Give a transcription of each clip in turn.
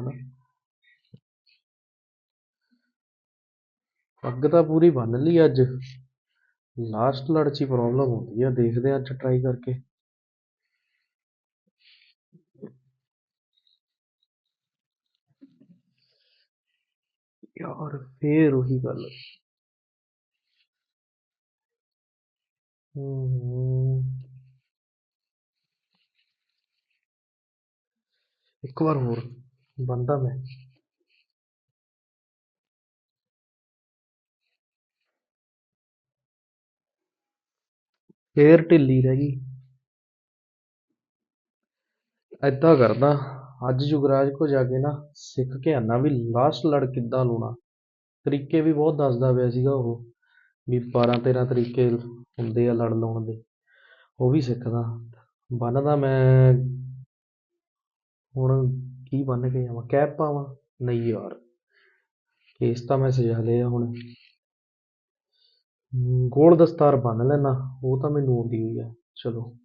ਹਨਾ। ਪੱਗ ਤਾਂ ਪੂਰੀ ਬੰਨ ਲਈ ਅੱਜ। ਲਾਸਟ ਲੜ 'ਚ ਹੀ ਪ੍ਰੋਬਲਮ ਹੁੰਦੀ ਆ, ਦੇਖਦੇ ਆ ਅੱਜ ਟਰਾਈ ਕਰਕੇ। ਯਾਰ, ਫੇਰ ਉਹੀ ਗੱਲ। ਹੂੰ। ਇੱਕ ਵਾਰ ਹੋਰ। ਬੰਦਾ ਮੈਂ। ਫੇਰ ਢਿੱਲੀ ਰਹਿ ਗਈ। ਏਦਾਂ ਕਰਦਾ, ਅੱਜ ਯੁਵਰਾਜ ਕੋ ਜਾ ਕੇ ਨਾ ਸਿੱਖ ਕੇ ਆਨਾ ਵੀ ਲਾਸਟ ਲੜ ਕਿੱਦਾਂ ਲਾਉਣਾ ਤਰੀਕੇ ਵੀ ਬਹੁਤ ਦੱਸਦਾ ਪਿਆ ਸੀਗਾ ਉਹ, ਵੀ 12 13 ਤਰੀਕੇ ਹੁੰਦੇ ਆ ਲੜ ਲਾਉਣ ਦੇ। ਉਹ ਵੀ ਸਿੱਖਦਾ। ਬੰਨਦਾ ਮੈਂ, ਹੁਣ ਕੀ ਬੰਨ ਕੇ ਜਾਵਾਂ ਕੈਪ ਪਾਵਾਂ? ਨਹੀਂ ਯਾਰ। ਕੇਸ ਤਾਂ ਮੈਂ ਸਜਾ ਲਿਆ ਹੁਣ। ਗੋਲ ਦਸਤਾਰ ਬੰਨ ਲੈਣਾ ਉਹ ਤਾਂ ਮੈਨੂੰ ਆਉਂਦੀ ਹੋਈ ਆ। ਚਲੋ।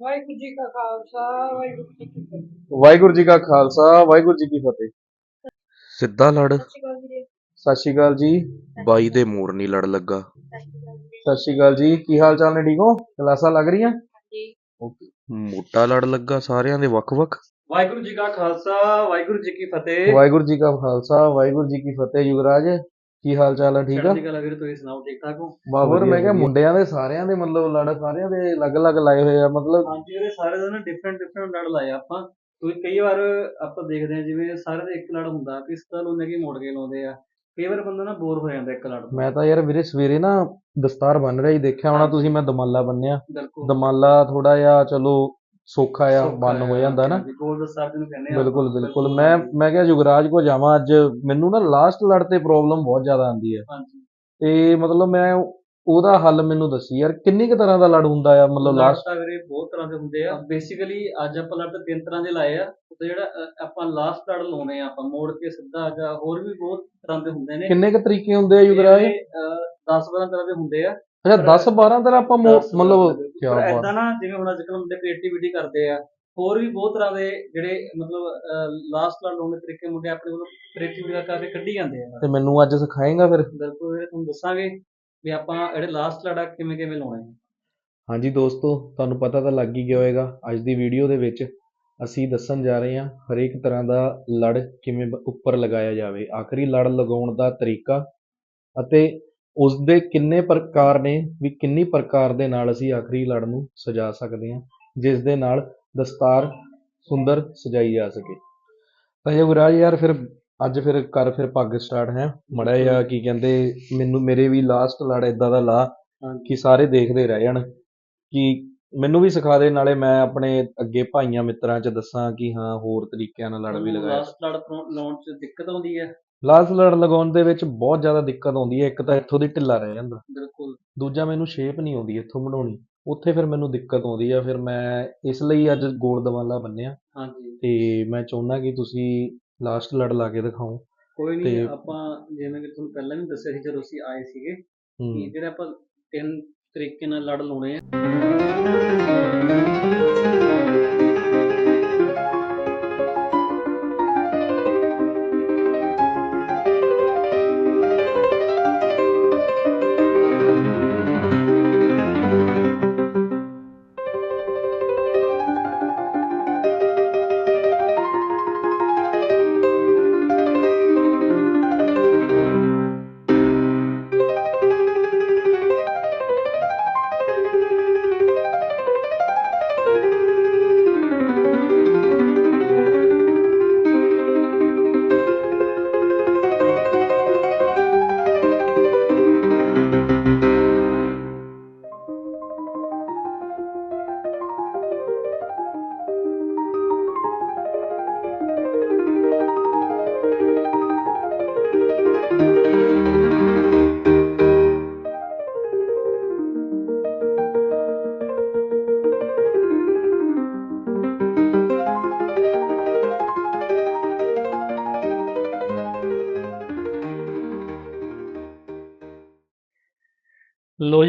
ਵਾਹਿਗੁਰੂ ਜੀ ਕਾ ਖਾਲਸਾ ਵਾਹਿਗੁਰੂ ਜੀ ਕੀ ਫਤਿਹ। ਵਾਹਿਗੁਰੂ ਜੀ ਕਾ ਖਾਲਸਾ ਵਾਹਿਗੁਰੂ ਜੀ ਕੀ ਫਤਿਹ। ਸਿੱਧਾ ਲੜ। ਸਤਿ ਸ਼੍ਰੀ ਅਕਾਲ ਜੀ। ਬਾਈ ਦੇ ਮੋਰ ਨਹੀਂ ਲੜ ਲੱਗਾ। ਸਤਿ ਸ਼੍ਰੀ ਅਕਾਲ ਜੀ। ਕੀ ਹਾਲ ਚਾਲ ਨੇ ਠੀਕ ਹੋ? ਕਲਾਸਾਂ ਲੱਗ ਰਹੀਆਂ? ਹਾਂਜੀ। ਮੋਟਾ ਲੜ ਲੱਗਾ ਸਾਰਿਆਂ ਦੇ ਵੱਖ-ਵੱਖ। ਵਾਹਿਗੁਰੂ ਜੀ ਕਾ ਖਾਲਸਾ ਵਾਹਿਗੁਰੂ ਜੀ ਕੀ ਫਤਿਹ। ਵਾਹਿਗੁਰੂ ਜੀ ਕਾ ਖਾਲਸਾ ਵਾਹਿਗੁਰੂ ਜੀ ਕੀ ਫਤਿਹ ਯੁਵਰਾਜ। ਕੀ ਹਾਲ ਚਾਲ ਹੈ ਠੀਕ ਆ? ਚੜ੍ਹਦੀ ਕਲਾ ਵੀਰੇ ਤੁਸੀਂ ਸੁਣਾਓ ਠੀਕ ਠਾਕ ਹੋ ਹੋਰ ਮੈਂ ਕਿਹਾ ਮੁੰਡਿਆਂ ਦੇ ਸਾਰਿਆਂ ਦੇ ਮਤਲਬ ਲੜ ਸਾਰਿਆਂ ਦੇ ਅਲੱਗ-ਅਲੱਗ ਲਾਏ ਹੋਏ ਆ ਮਤਲਬ ਹਾਂਜੀ ਵੀਰੇ ਸਾਰੇ ਦੇ ਨਾ ਡਿਫਰੈਂਟ ਡਿਫਰੈਂਟ ਲੜ ਲਾਏ ਆਪਾਂ। ਕਿਉਂਕਿ ਕਈ ਵਾਰ ਆਪਾਂ ਦੇਖਦੇ ਹਾਂ ਜਿਵੇਂ ਸਾਰੇ ਦਾ ਇੱਕ ਲੜ ਹੁੰਦਾ ਕਿਸ ਤਰ੍ਹਾਂ ਲਾਉਂਦੇ ਕਿ ਮੋੜ ਕੇ ਲਾਉਂਦੇ ਆ। ਕਈ ਵਾਰ ਬੰਦਾ ਨਾ ਬੋਰ ਹੋ ਜਾਂਦਾ ਇੱਕ ਲੜ ਤੋਂ। ਮੈਂ ਤਾਂ ਯਾਰ ਵੀਰੇ ਸਵੇਰੇ ਨਾ ਦਸਤਾਰ ਬੰਨ ਰਿਹਾ ਹੀ ਦੇਖਿਆ ਹੋਣਾ ਤੁਸੀਂ ਮੈਂ ਦਮਾਲਾ ਬੰਨਿਆ। ਬਿਲਕੁਲ। ਦਮਾਲਾ ਥੋੜਾ ਜਿਹਾ ਚਲੋ ਸੌਖਾ ਆ ਬੰਨ ਹੋ ਜਾਂਦਾ ਨਾ। ਗੋਲ ਦਸਤਾਰ ਜਿਹਨੂੰ ਕਹਿੰਦੇ ਆ। ਬਿਲਕੁਲ ਬਿਲਕੁਲ। ਮੈਂ ਮੈਂ ਕਿਹਾ ਯੁਵਰਾਜ ਕੋ ਜਾਵਾਂ ਅੱਜ ਮੈਨੂੰ ਨਾ ਲਾਸਟ ਲੜ ਤੇ ਪ੍ਰੋਬਲਮ ਬਹੁਤ ਜ਼ਿਆਦਾ ਆਉਂਦੀ ਹੈ। ਹਾਂਜੀ। ਤੇ ਮਤਲਬ ਮੈਂ ਉਹਦਾ ਹੱਲ ਮੈਨੂੰ ਦੱਸੀ ਯਾਰ ਕਿੰਨੀ ਕੁ ਤਰ੍ਹਾਂ ਦਾ ਲੜ ਹੁੰਦਾ ਆ ਮਤਲਬ ਲੜ ਲਾਸਟ ਤਾਂ ਵੀਰੇ ਬਹੁਤ ਤਰ੍ਹਾਂ ਦੇ ਹੁੰਦੇ ਆ। ਬੇਸਿਕਲੀ ਅੱਜ ਆਪਾਂ ਲੜ ਤਾਂ ਤਿੰਨ ਤਰ੍ਹਾਂ ਦੇ ਲਾਏ ਆ। ਤੇ ਜਿਹੜਾ ਅ, ਆਪਾਂ ਲਾਸਟ ਲੜ ਲਾਉਣੇ ਆ ਆਪਾਂ ਮੋੜ ਕੇ ਸਿੱਧਾ ਜਾਂ ਹੋਰ ਵੀ ਬਹੁਤ ਤਰ੍ਹਾਂ ਦੇ ਹੁੰਦੇ ਨੇ। ਕਿੰਨੇ ਕੁ ਤਰੀਕੇ ਹੁੰਦੇ ਆ ਯੁਵਰਾਜ? 10 12 ਤਰ੍ਹਾਂ ਦੇ ਹੁੰਦੇ ਆ। ਅੱਛਾ 10 12 ਤਰ੍ਹਾਂ ਆਪਾਂ ਮੋ- ਦਸ ਮਤਲਬ ਤਰ੍ਹਾਂ ਦੇ। ਪਰ ਬਾਤ। ਏਦਾਂ ਨਾ ਜਿਵੇਂ ਹੁਣ ਅੱਜ ਕੱਲ੍ਹ ਮੁੰਡੇ ਕ੍ਰੀਏਟੀਵਿਟੀ ਕਰਦੇ ਆ। ਹੋਰ ਵੀ ਬਹੁਤ ਤਰ੍ਹਾਂ ਦੇ ਜਿਹੜੇ ਮਤਲਬ ਲਾਸਟ ਲਾਉਣ ਦੇ ਤਰੀਕੇ ਮੁੰਡੇ ਆਪਣੇ ਕੋਲੋਂ ਕ੍ਰੀਏਟੀਵਿਟੀ ਕਰਕੇ ਕੱਢੀ ਜਾਂਦੇ ਆ। ਤੇ ਮੈਨੂੰ ਅੱਜ ਸਿਖਾਏਗਾ ਫਿਰ। ਬਿਲਕੁਲ ਇਹ ਤੁਹਾਨੂੰ ਦੱਸਾਂਗੇ। ਵੀ ਆਪਾਂ ਜਿਹੜੇ ਲਾਸਟ ਲੜਾ ਕਿਵੇਂ ਕਿਵੇਂ ਲਾਉਣੇ ਆ ਹਾਂਜੀ ਦੋਸਤੋ, ਤੁਹਾਨੂੰ ਪਤਾ ਤਾਂ ਲੱਗ ਹੀ ਗਿਆ ਹੋਵੇਗਾ, ਅੱਜ ਦੀ ਵੀਡੀਓ ਦੇ ਵਿੱਚ ਅਸੀਂ ਦੱਸਣ ਜਾ ਰਹੇ ਹਾਂ ਹਰੇਕ ਤਰ੍ਹਾਂ ਦਾ ਲੜ ਕਿਵੇਂ ਉੱਪਰ ਲਗਾਇਆ ਜਾਵੇ। ਆਖਰੀ ਲੜ ਲਗਾਉਣ ਦਾ ਤਰੀਕਾ ਅਤੇ ਉਸ ਦੇ ਕਿੰਨੇ ਪ੍ਰਕਾਰ ਨੇ, ਵੀ ਕਿੰਨੀ ਪ੍ਰਕਾਰ ਦੇ ਨਾਲ ਅਸੀਂ ਆਖਰੀ ਲੜ ਨੂੰ ਸਜਾ ਸਕਦੇ ਹਾਂ, ਜਿਸ ਦੇ ਨਾਲ ਦਸਤਾਰ ਸੁੰਦਰ ਸਜਾਈ ਜਾ ਸਕੇ। ਤਾਂ ਯੁਵਰਾਜ ਯਾਰ, ਫਿਰ ਅੱਜ ਫਿਰ ਕਰ ਫਿਰ ਪੱਗ ਸਟਾਰਟ ਹੈ। ਮੜਾ ਜਿਹਾ ਕੀ ਕਹਿੰਦੇ ਮੈਨੂੰ ਮੇਰੇ ਵੀ ਲਾਸਟ ਲੜ ਇਦਾਂ ਦਾ ਲਾ ਕਿ ਸਾਰੇ ਦੇਖਦੇ ਰਹਿ ਜਾਣ। ਕਿ ਮੈਨੂੰ ਵੀ ਸਿਖਾ ਦੇ ਨਾਲੇ ਮੈਂ ਆਪਣੇ ਅੱਗੇ ਭਾਈਆਂ ਮਿੱਤਰਾਂ 'ਚ ਦੱਸਾਂ ਕਿ ਹਾਂ ਹੋਰ ਤਰੀਕਿਆਂ ਨਾਲ ਲੜ ਵੀ ਲਗਾਇਆ। ਲਾਸਟ ਲੜ ਤੋਂ ਲਾਉਣ 'ਚ ਦਿੱਕਤ ਆਉਂਦੀ ਹੈ। ਲਾਸਟ ਲੜ ਲਗਾਉਣ ਦੇ ਵਿੱਚ ਬਹੁਤ ਜ਼ਿਆਦਾ ਦਿੱਕਤ ਆਉਂਦੀ ਹੈ। ਇੱਕ ਤਾਂ ਇੱਥੋਂ ਦੀ ਢਿੱਲਾ ਰਹਿ ਜਾਂਦਾ। ਬਿਲਕੁਲ। ਦੂਜਾ ਮੈਨੂੰ ਸ਼ੇਪ ਨਹੀਂ ਆਉਂਦੀ ਇੱਥੋਂ ਬਣਾਉਣੀ। ਉੱਥੇ ਫਿਰ ਮੈਨੂੰ ਦਿੱਕਤ ਆਉਂਦੀ ਆ। ਫਿਰ ਮੈਂ ਇਸ ਲਈ ਅੱਜ ਗੋਲ ਦਵਾਲਾ ਬੰਨਿਆ। ਹਾਂਜੀ। ਤੇ ਮੈਂ ਚਾਹੁੰਦਾ ਕਿ ਤੁਸੀਂ ਲਾਸਟ ਲੜ ਲਾ ਕੇ ਦਿਖਾਓ ਕੋਈ ਨਹੀਂ ਤੇ- ਆਪਾਂ ਜਿਵੇਂ ਕਿ ਤੁਹਾਨੂੰ ਪਹਿਲਾਂ ਵੀ ਦੱਸਿਆ ਸੀ ਜਦੋਂ ਅਸੀਂ ਆਏ ਸੀਗੇ ਕਿ ਹੂੰ ਜਿਹੜੇ ਆਪਾਂ ਤਿੰਨ ਤਰੀਕੇ ਨਾਲ ਲੜ ਲਾਉਣੇ ਆ।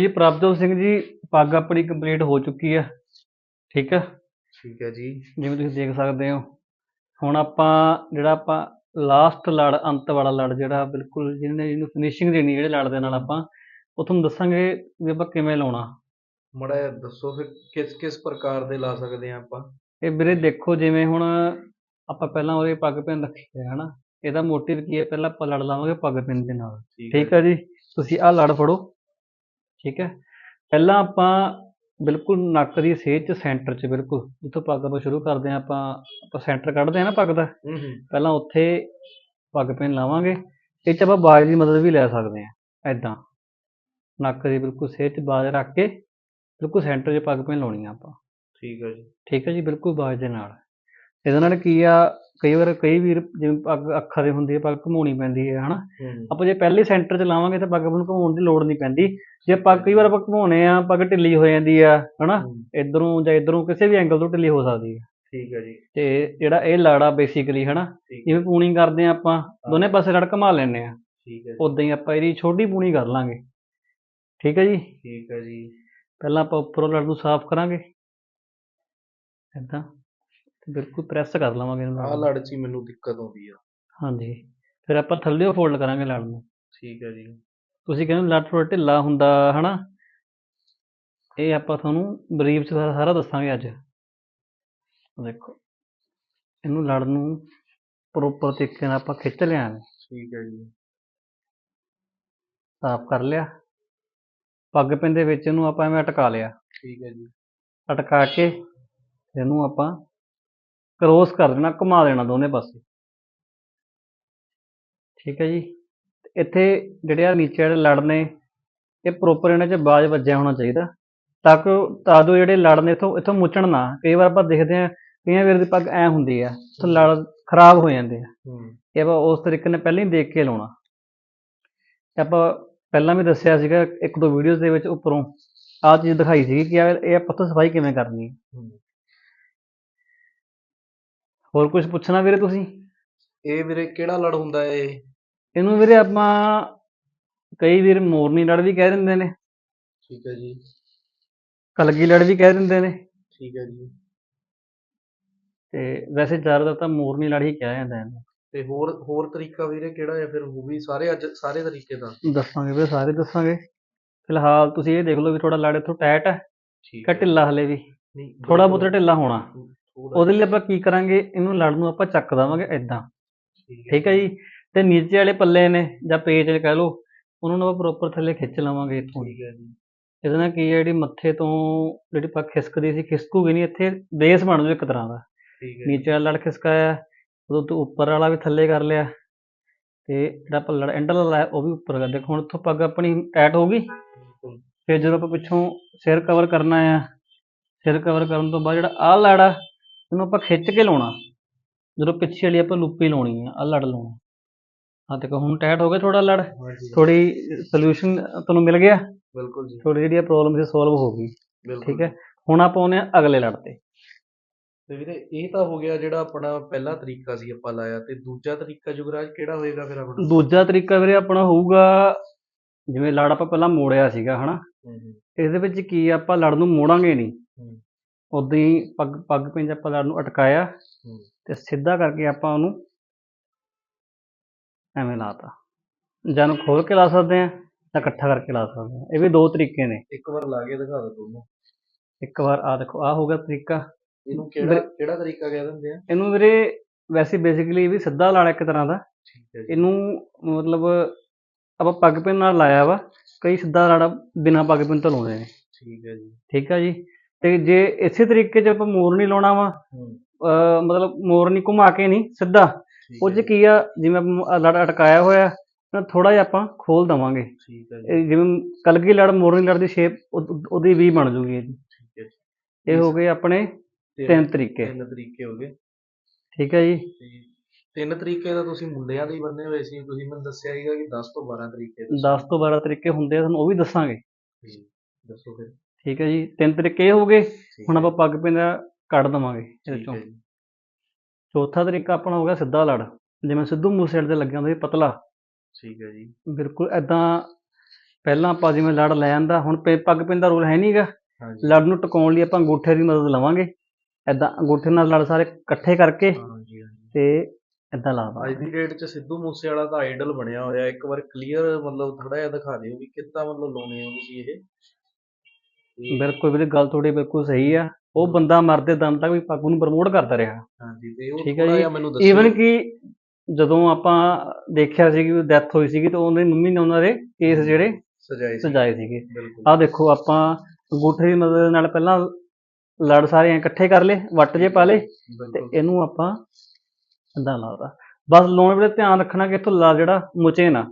ਜੀ ਪ੍ਰਭਜੋਤ ਸਿੰਘ ਜੀ ਪੱਗ ਆਪਣੀ ਕੰਪਲੀਟ ਹੋ ਚੁੱਕੀ ਹੈ ਠੀਕ ਹੈ ਠੀਕ ਹੈ ਜੀ। ਜਿਵੇਂ ਤੁਸੀਂ ਦੇਖ ਸਕਦੇ ਹੋ। ਹੁਣ ਆਪਾਂ ਜਿਹੜਾ ਆਪਾਂ ਲਾਸਟ ਲੜ ਅੰਤ ਵਾਲਾ ਲੜ ਜਿਹੜਾ ਬਿਲਕੁਲ ਜਿਹਨੇ ਇਹਨੂੰ ਫਿਨਿਸ਼ਿੰਗ ਦੇਣੀ ਜਿਹੜੇ ਲੜ ਦੇ ਨਾਲ ਆਪਾਂ ਉਹ ਤੁਹਾਨੂੰ ਦੱਸਾਂਗੇ ਵੀ ਆਪਾਂ ਕਿਵੇਂ ਲਾਉਣਾ। ਮੜਾ ਦੱਸੋ ਫਿਰ ਕਿਸ ਕਿਸ ਪ੍ਰਕਾਰ ਦੇ ਲਾ ਸਕਦੇ ਆ ਆਪਾਂ? ਇਹ ਵੀਰੇ ਦੇਖੋ ਜਿਵੇਂ ਹੁਣ ਆਪਾਂ ਪਹਿਲਾਂ ਉਹਦੇ ਪੱਗ ਪਿੰਨ ਰੱਖੀ ਹੈ ਹਨਾ? ਇਹਦਾ ਮੋਟਿਵ ਕੀ ਹੈ ਪਹਿਲਾਂ ਆਪਾਂ ਲੜ ਲਾਵਾਂਗੇ ਪੱਗ ਪਿੰਨ ਦੇ ਨਾਲ। ਠੀਕ ਹੈ ਜੀ? ਤੁਸੀਂ ਆਹ ਲੜ ਫੜੋ। ਠੀਕ ਹੈ? ਪਹਿਲਾਂ ਆਪਾਂ ਬਿਲਕੁਲ ਨੱਕ ਦੀ ਸੇਧ ਚ ਸੈਂਟਰ ਚ ਬਿਲਕੁਲ ਜਿੱਥੋਂ ਪੱਗ ਤੋਂ ਸ਼ੁਰੂ ਕਰਦੇ ਹਾਂ ਆਪਾਂ ਆਪਾਂ ਸੈਂਟਰ ਕੱਢਦੇ ਹਾਂ ਨਾ ਪੱਗ ਦਾ। ਪਹਿਲਾਂ ਉੱਥੇ ਪੱਗ ਪਿੰਨ ਲਾਵਾਂਗੇ ਇਹ ਚ ਆਪਾਂ ਬਾਜ ਦੀ ਮਦਦ ਵੀ ਲੈ ਸਕਦੇ ਹਾਂ ਐਦਾਂ ਨੱਕ ਦੀ ਬਿਲਕੁਲ ਸੇਧ ਚ ਬਾਜ ਰੱਖ ਕੇ ਬਿਲਕੁਲ ਸੈਂਟਰ 'ਚ ਪੱਗ ਪਿੰਨ ਲਾਉਣੀ ਆ ਆਪਾਂ। ਠੀਕ ਹੈ ਜੀ। ਠੀਕ ਹੈ ਜੀ ਬਿਲਕੁਲ ਬਾਜ ਦੇ ਨਾਲ। ਇਹਦੇ ਨਾਲ ਕੀ ਆ ਕਈ ਵਾਰ ਕਈ ਵੀਰ ਜਿਵੇਂ ਪੱਗ ਅੱਖਾਂ ਦੇ ਹੁੰਦੀ ਹੈ ਪੱਗ ਘੁਮਾਉਣੀ ਪੈਂਦੀ ਹੈ ਹਨਾ? ਆਪਾਂ ਜੇ ਪਹਿਲੇ ਸੈਂਟਰ 'ਚ ਲਾਵਾਂਗੇ ਤਾਂ ਪੱਗ ਨੂੰ ਘੁਮਾਉਣ ਦੀ ਲੋੜ ਨਹੀਂ ਪੈਂਦੀ। ਜੇ ਪੱਗ ਕਈ ਵਾਰ ਆਪਾਂ ਘੁਮਾਉਣੇ ਆ ਪੱਗ ਢਿੱਲੀ ਹੋ ਜਾਂਦੀ ਆ ਹਨਾ? ਇਧਰੋਂ ਜਾਂ ਇਧਰੋਂ ਕਿਸੇ ਵੀ ਐਂਗਲ ਤੋਂ ਢਿੱਲੀ ਹੋ ਸਕਦੀ ਹੈ ਠੀਕ ਹੈ ਜੀ। ਤੇ ਜਿਹੜਾ ਇਹ ਲਾੜਾ ਬੇਸਿਕਲੀ ਹਨਾ? ਜਿਵੇਂ ਪੂਣੀ ਕਰਦੇ ਆ ਆਪਾਂ ਦੋਨੇ ਪਾਸੇ ਲੜ ਘੁਮਾ ਲੈਂਦੇ ਆ। ਠੀਕ ਹੈ ਉਦਾਂ ਹੀ ਆਪਾਂ ਇਹਦੀ ਛੋਟੀ ਪੂਣੀ ਕਰ ਲਾਂਗੇ। ਠੀਕ ਹੈ ਜੀ? ਠੀਕ ਹੈ ਜੀ। ਪਹਿਲਾਂ ਆਪਾਂ ਉੱਪਰੋਂ ਲੜ ਨੂੰ ਸਾਫ਼ ਕਰਾਂਗੇ। ਤੇ ਬਿਲਕੁਲ ਪ੍ਰੈਸ ਕਰ ਲਵਾਂਗੇ ਇਹਨੂੰ ਆਹ ਲੜ ਚ ਹੀ ਮੈਨੂੰ ਦਿੱਕਤ ਆਉਂਦੀ ਆ। ਹਾਂਜੀ। ਫਿਰ ਆਪਾਂ ਥੱਲੇੋਂ ਫੋਲਡ ਕਰਾਂਗੇ ਲੜ ਨੂੰ। ਠੀਕ ਹੈ ਜੀ। ਤੁਸੀਂ ਕਹਿੰਦੇ ਲੜ ਥੋੜਾ ਢਿੱਲਾ ਹੁੰਦਾ ਹਨਾ? ਇਹ ਆਪਾਂ ਤੁਹਾਨੂੰ ਬਰੀਫ ਚ ਸਾਰਾ ਦੱਸਾਂਗੇ ਅੱਜ। ਦੇਖੋ ਇਹਨੂੰ ਲੜ ਨੂੰ ਪ੍ਰੋਪਰ ਤਰੀਕੇ ਨਾਲ ਆਪਾਂ ਖਿੱਚ ਲਿਆਂਗੇ ਠੀਕ ਹੈ ਜੀ। ਸਾਫ਼ ਕਰ ਲਿਆ। ਪੱਗ ਪਿੰਨ ਦੇ ਵਿੱਚ ਇਹਨੂੰ ਆਪਾਂ ਐਵੇਂ ਅਟਕਾ ਲਿਆ। ਠੀਕ ਹੈ ਜੀ। ਅਟਕਾ ਕੇ ਇਹਨੂੰ ਆਪਾਂ ਕ੍ਰੋਸ ਕਰ ਦੇਣਾ ਘੁਮਾ ਦੇਣਾ ਦੋਨੇ ਪਾਸੇ। ਠੀਕ ਹੈ ਜੀ? ਇੱਥੇ ਜਿਹੜੇ ਆ ਨੀਚੇ ਜਿਹੜੇ ਲੜ ਨੇ ਇਹ ਪ੍ਰੋਪਰ ਇਹਨਾਂ 'ਚ ਬਾਜ ਵੱਜਿਆ ਹੋਣਾ ਚਾਹੀਦਾ। ਤਾਂ ਕਿ ਤਾਂ ਜੋ ਜਿਹੜੇ ਲੜ ਨੇ ਇਥੋਂ ਇਥੋਂ ਮੁੱਚਣ ਨਾ। ਕਈ ਵਾਰ ਆਪਾਂ ਦੇਖਦੇ ਆ ਕਈਆਂ ਵੀਰ ਦੀ ਪੱਗ ਐ ਹੁੰਦੀ ਆ ਤੇ ਲੜ ਖਰਾਬ ਹੋ ਜਾਂਦੇ ਆ। ਇਹ ਆਪਾਂ ਉਸ ਤਰੀਕੇ ਨਾਲ ਪਹਿਲਾਂ ਹੀ ਦੇਖ ਕੇ ਲਾਉਣਾ। ਆਪਾਂ ਪਹਿਲਾਂ ਵੀ ਦੱਸਿਆ ਸੀਗਾ ਇੱਕ ਦੋ ਵੀਡੀਓਜ਼ ਦੇ ਵਿੱਚ ਉੱਪਰੋਂ ਆਹ ਚੀਜ਼ ਦਿਖਾਈ ਸੀਗੀ ਕਿ ਇਹ ਤੋਂ ਸਫ਼ਾਈ ਕਿਵੇਂ ਕਰਨੀ ਹੂੰ। ਹੋਰ ਕੁਝ ਪੁੱਛਣਾ ਵੀਰੇ ਤੁਸੀਂ? ਇਹ ਵੀਰੇ ਕਿਹੜਾ ਲੜ ਹੁੰਦਾ ਹੈ ਇਹ ਇਹਨੂੰ ਵੀਰੇ ਆਪਾਂ ਕਈ ਵੀਰ ਮੋਰਨੀ ਲੜ ਵੀ ਕਹਿ ਦਿੰਦੇ ਨੇ। ਠੀਕ ਹੈ ਜੀ। ਕਲਗੀ ਲੜ ਵੀ ਕਹਿ ਦਿੰਦੇ ਨੇ। ਠੀਕ ਹੈ ਜੀ। ਤੇ ਵੈਸੇ ਜ਼ਿਆਦਾਤਰ ਤਾਂ ਮੋਰਨੀ ਲੜ ਹੀ ਕਿਹਾ ਜਾਂਦਾ ਇਹਨੂੰ। ਤੇ ਹੋਰ ਹੋਰ ਤਰੀਕਾ ਵੀਰੇ ਕਿਹੜਾ ਹੈ? ਫਿਰ ਉਹ ਵੀ ਸਾਰੇ ਅੱਜ ਸਾਰੇ ਤਰੀਕੇ ਦਾ। ਦੱਸਾਂਗੇ ਵੀਰੇ ਸਾਰੇ ਦੱਸਾਂਗੇ। ਫਿਲਹਾਲ ਤੁਸੀਂ ਇਹ ਦੇਖ ਲਓ ਵੀ ਥੋੜਾ ਲੜ ਇੱਥੋਂ ਟਾਈਟ ਹੈ। ਠੀਕ ਕਿ ਢਿੱਲਾ ਹਲੇ ਵੀ। ਨਹੀਂ ਥੋੜਾ ਬਹੁਤਾ ਢਿੱਲਾ ਹੋਣਾ। ਉਹਦੇ ਲਈ ਆਪਾਂ ਕੀ ਕਰਾਂਗੇ ਇਹਨੂੰ ਲੜ ਨੂੰ ਆਪਾਂ ਚੱਕ ਦੇਵਾਂਗੇ ਇਦਾਂ ਠੀਕ ਹੈ ਜੀ? ਤੇ ਨੀਚੇ ਵਾਲੇ ਪੱਲੇ ਨੇ ਜਾਂ ਪੇਚ ਕਹਿ ਲਓ ਉਹਨਾਂ ਨੂੰ ਆਪਾਂ ਪ੍ਰੋਪਰ ਥੱਲੇ ਖਿੱਚ ਲਵਾਂਗੇ ਇੱਥੋਂ। ਠੀਕ ਹੈ ਜੀ। ਇਹਦੇ ਨਾਲ ਕੀ ਹੈ ਜਿਹੜੀ ਮੱਥੇ ਤੋਂ ਜਿਹੜੀ ਪੱਗ ਖਿਸਕਦੀ ਸੀ ਖਿਸਕੂਗੀ ਨਹੀਂ ਇੱਥੇ ਬੇਸ ਬਣ ਜੂ ਇੱਕ ਤਰ੍ਹਾਂ ਦਾ। ਠੀਕ ਹੈ ਨੀਚੇ ਵਾਲਾ ਲੜ ਖਿਸਕਾਇਆ ਉਦੋਂ ਤੋਂ ਉੱਪਰ ਵਾਲਾ ਵੀ ਥੱਲੇ ਕਰ ਲਿਆ। ਤੇ ਜਿਹੜਾ ਆਪਾਂ ਲੜ ਐਂਡ ਵਾਲਾ ਉਹ ਵੀ ਉੱਪਰ ਕਰ ਦੇਖੋ ਹੁਣ ਇੱਥੋਂ ਪੱਗ ਆਪਣੀ ਟਾਈਟ ਹੋ ਗਈ। ਫਿਰ ਜਦੋਂ ਆਪਾਂ ਪਿੱਛੋਂ ਸਿਰ ਕਵਰ ਕਰਨਾ ਆ ਸਿਰ ਕਵਰ ਕਰਨ ਤੋਂ ਬਾਅਦ ਜਿਹੜਾ ਆਹ ਲੜ ਆ ਇਹਨੂੰ ਆਪਾਂ ਖਿੱਚ ਕੇ ਲਾਉਣਾ। ਜਦੋਂ ਪਿੱਛੇ ਵਾਲੀ ਆਪਾਂ ਲੁੱਪੀ ਲਾਉਣੀ ਆ ਆਹ ਲੜ ਲਾਉਣਾ। ਆ ਦੇਖੋ ਹੁਣ ਟਾਈਟ ਹੋ ਗਿਆ ਥੋੜਾ ਲੜ। ਥੋੜੀ ਸੋਲੂਸ਼ਨ ਤੁਹਾਨੂੰ ਮਿਲ ਗਿਆ? ਬਿਲਕੁਲ ਜੀ। ਥੋੜੀ ਜਿਹੜੀ ਪ੍ਰੋਬਲਮ ਸੀ ਸੋਲਵ ਹੋ ਗਈ। ਠੀਕ ਹੈ? ਹੁਣ ਆਪਾਂ ਆਉਂਦੇ ਹਾਂ ਅਗਲੇ ਲੜ ਤੇ। ਤੇ ਵੀਰੇ ਇਹ ਤਾਂ ਹੋ ਗਿਆ ਜਿਹੜਾ ਆਪਣਾ ਪਹਿਲਾ ਤਰੀਕਾ ਸੀ ਆਪਾਂ ਲਾਇਆ ਤੇ ਦੂਜਾ ਤਰੀਕਾ ਜੁਗਰਾਜ ਕਿਹੜਾ ਹੋਏਗਾ ਫਿਰ ਆਪਣਾ ਦੂਜਾ ਤਰੀਕਾ ਵੀਰੇ ਆਪਣਾ ਹੋਊਗਾ ਜਿਵੇਂ ਲੜ ਆਪਾਂ ਪਹਿਲਾਂ ਮੋੜਿਆ ਸੀਗਾ ਹਨਾ? ਹੂੰ ਹੂੰ। ਇਹਦੇ ਵਿੱਚ ਕੀ ਆ, ਆਪਾਂ ਲੜ ਨੂੰ ਮੋੜਾਂਗੇ ਨਹੀਂ। ਹੂੰ। ਉਦਾਂ ਹੀ ਪੱਗ ਪੱਗ ਪਿੰਜ ਆਪਾਂ ਲੜ ਨੂੰ ਅਟਕਾਇਆ ਹੂੰ। ਤੇ ਸਿੱਧਾ ਕਰਕੇ ਆਪਾਂ ਉਹਨੂੰ ਐਵੇਂ ਲਾਤਾ ਜਾਂ ਨੂੰ ਖੋਲ ਕੇ ਲਾ ਸਕਦੇ ਆ ਜਾਂ ਇਕੱਠਾ ਕਰਕੇ ਲਾ ਸਕਦੇ ਆ ਇਹ ਵੀ ਦੋ ਤਰੀਕੇ ਨੇ। ਇੱਕ ਵਾਰ ਲਾ ਕੇ ਦਿਖਾ ਦਿਓ ਦੋਨੋਂ। ਇੱਕ ਵਾਰ ਆ ਦੇਖੋ ਆ ਹੋ ਗਿਆ ਤਰੀਕਾ। ਇਹਨੂੰ ਕਿਹੜਾ ਕਿਹੜਾ ਤਰੀਕਾ ਕਹਿ ਦਿੰਦੇ ਆ? ਇਹਨੂੰ ਵੀਰੇ ਵੈਸੇ ਬੇਸਿਕਲੀ ਵੀ ਸਿੱਧਾ ਲਾੜਾ ਇੱਕ ਤਰ੍ਹਾਂ ਦਾ। ਹੈ ਇਹਨੂੰ ਮਤਲਬ ਆਪਾਂ ਪੱਗ ਪਿੰਨ ਨਾਲ ਲਾਇਆ ਵਾ। ਕਈ ਸਿੱਧਾ ਲਾੜਾ ਬਿਨਾਂ ਪੱਗ ਪਿੰਨ ਤੋਂ ਲਾਉਂਦੇ ਨੇ। ਠੀਕ ਹੈ ਜੀ। ਠੀਕ ਆ ਜੀ? ਤੇ ਜੇ ਇਸੇ ਤਰੀਕੇ 'ਚ ਆਪਾਂ ਮੋਰ ਨਹੀਂ ਲਾਉਣਾ ਵਾ ਮਤਲਬ ਮੋਰ ਨਹੀਂ ਘੁਮਾ ਕੇ ਨਹੀਂ ਸਿੱਧਾ। ਉਹ 'ਚ ਕੀ ਆ ਜਿਵੇਂ ਲੜ ਅਟਕਾਇਆ ਹੋਇਆ ਥੋੜਾ ਜਿਹਾ ਆਪਾਂ ਖੋਲ ਦਵਾਂਗੇ। ਠੀਕ ਹੈ ਜੀ। ਇਹ ਜਿਵੇਂ ਕਲਗੀ ਲੜ ਮੋਰਨੀ ਲੜ ਦੀ ਸ਼ੇਪ ਉਹਦੀ ਵੀ ਬਣ ਜੂਗੀ ਇਹਦੀ ਠੀਕ ਹੈ ਜੀ। ਇਹ ਹੋ ਗਏ ਆਪਣੇ ਤਿੰਨ ਤਰੀਕੇ। ਤਿੰਨ ਤਰੀਕੇ ਹੋ ਗਏ। ਠੀਕ ਹੈ ਜੀ। ਤੇ ਤਿੰਨ ਤਰੀਕੇ ਦਾ ਤੁਸੀਂ ਮੁੰਡਿਆਂ ਦੇ ਹੀ ਬੰਨੇ ਹੋਏ ਸੀ। ਤੁਸੀਂ ਮੈਨੂੰ ਦੱਸਿਆ ਸੀਗਾ ਕਿ 10 ਤੋਂ 12 ਤਰੀਕੇ 10 ਤੋਂ 12 ਤਰੀਕੇ ਹੁੰਦੇ ਆ ਤੁਹਾਨੂੰ ਉਹ ਵੀ ਦੱਸਾਂਗੇ। ਜੀ ਦੱਸੋ ਫਿਰ। ਠੀਕ ਹੈ ਜੀ ਤਿੰਨ ਤਰੀਕੇ ਇਹ ਹੋ ਗਏ। ਹੁਣ ਆਪਾਂ ਪੱਗ ਪਿੰਨ ਦਾ ਕੱਢ ਦਵਾਂਗੇ ਇਹਦੇ ਚੋਂ। ਚੌਥਾ ਤਰੀਕਾ ਆਪਣਾ ਹੋ ਗਿਆ ਸਿੱਧਾ ਲੜ। ਜਿਵੇਂ ਸਿੱਧੂ ਮੂਸੇਵਾਲੇ ਦੇ ਲੱਗਿਆ ਹੁੰਦਾ ਸੀ ਪਤਲਾ। ਠੀਕ ਹੈ ਜੀ। ਬਿਲਕੁਲ ਐਦਾਂ ਪਹਿਲਾਂ ਆਪਾਂ ਜਿਵੇਂ ਲੜ ਲੈ ਆਂਦਾ ਹੁਣ ਪੱਗ ਪਿੰਨ ਦਾ ਰੂਲ ਹੈ ਨਹੀਂਗਾ ਲੜ ਨੂੰ ਟਿਕਾਉਣ ਲਈ ਆਪਾਂ ਅੰਗੂਠੇ ਦੀ ਮਦਦ ਲਵਾਂਗੇ। ਐਦਾਂ ਅੰਗੂਠੇ ਨਾਲ ਲੜ ਸਾਰੇ ਇਕੱਠੇ ਕਰਕੇ ਤੇ ਐਦਾਂ ਲਾ ਦਾਂ ਅੱਜ ਦੀ ਡੇਟ 'ਚ ਸਿੱਧੂ ਮੂਸੇਵਾਲਾ ਤਾਂ ਆਈਡਲ ਬਣਿਆ ਹੋਇਆ। ਇੱਕ ਵਾਰ ਕਲੀਅਰ ਮਤਲਬ ਥੋੜਾ ਜਿਹਾ ਦਿਖਾ ਦਿਓ ਵੀ ਕਿੱਦਾਂ ਮਤਲਬ ਲਾਉਣੇ ਹੋ ਤੁਸੀਂ ਇਹ। ਤੇ- ਬਿਲਕੁਲ ਵੀਰੇ ਗੱਲ ਤੁਹਾਡੀ ਬਿਲਕੁਲ ਸਹੀ ਆ। ਉਹ ਬੰਦਾ ਮਰਦੇ ਦਮ ਤੱਕ ਵੀ ਪੱਗ ਨੂੰ ਪ੍ਰਮੋਟ ਕਰਦਾ ਰਿਹਾ। ਹਾਂਜੀ ਤੇ ਉਹ ਠੀਕ ਹੈ ਜੀ। ਜਿਹਾ ਮੈਨੂੰ ਦੱਸੋ ਈਵਨ ਕਿ ਜਦੋਂ ਆਪਾਂ ਦੇਖਿਆ ਸੀ ਕਿ ਡੈਥ ਹੋਈ ਸੀਗੀ ਤਾਂ ਉਹਦੀ ਮੰਮੀ ਨੇ ਉਹਨਾਂ ਦੇ ਕੇਸ ਜਿਹੜੇ ਸਜਾਏ ਸਜਾਏ ਸੀਗੇ। ਆਹ ਦੇਖੋ ਆਪਾਂ ਅੰਗੂਠੇ ਦੀ ਮਦਦ ਨਾਲ ਪਹਿਲਾਂ ਲੜ ਸਾਰੇ ਇਕੱਠੇ ਕਰ ਲਏ ਵੱਟ ਜੇ ਪਾ ਲਏ ਤੇ ਇਹਨੂੰ ਆਪਾਂ ਏਦਾਂ ਲਾਦਾ ਬਸ ਲਾਉਣ ਵੇਲੇ ਧਿਆਨ ਰੱਖਣਾ ਕਿ ਇੱਥੋਂ ਲੜ ਜਿਹੜਾ ਮੁਚੇ ਨਾ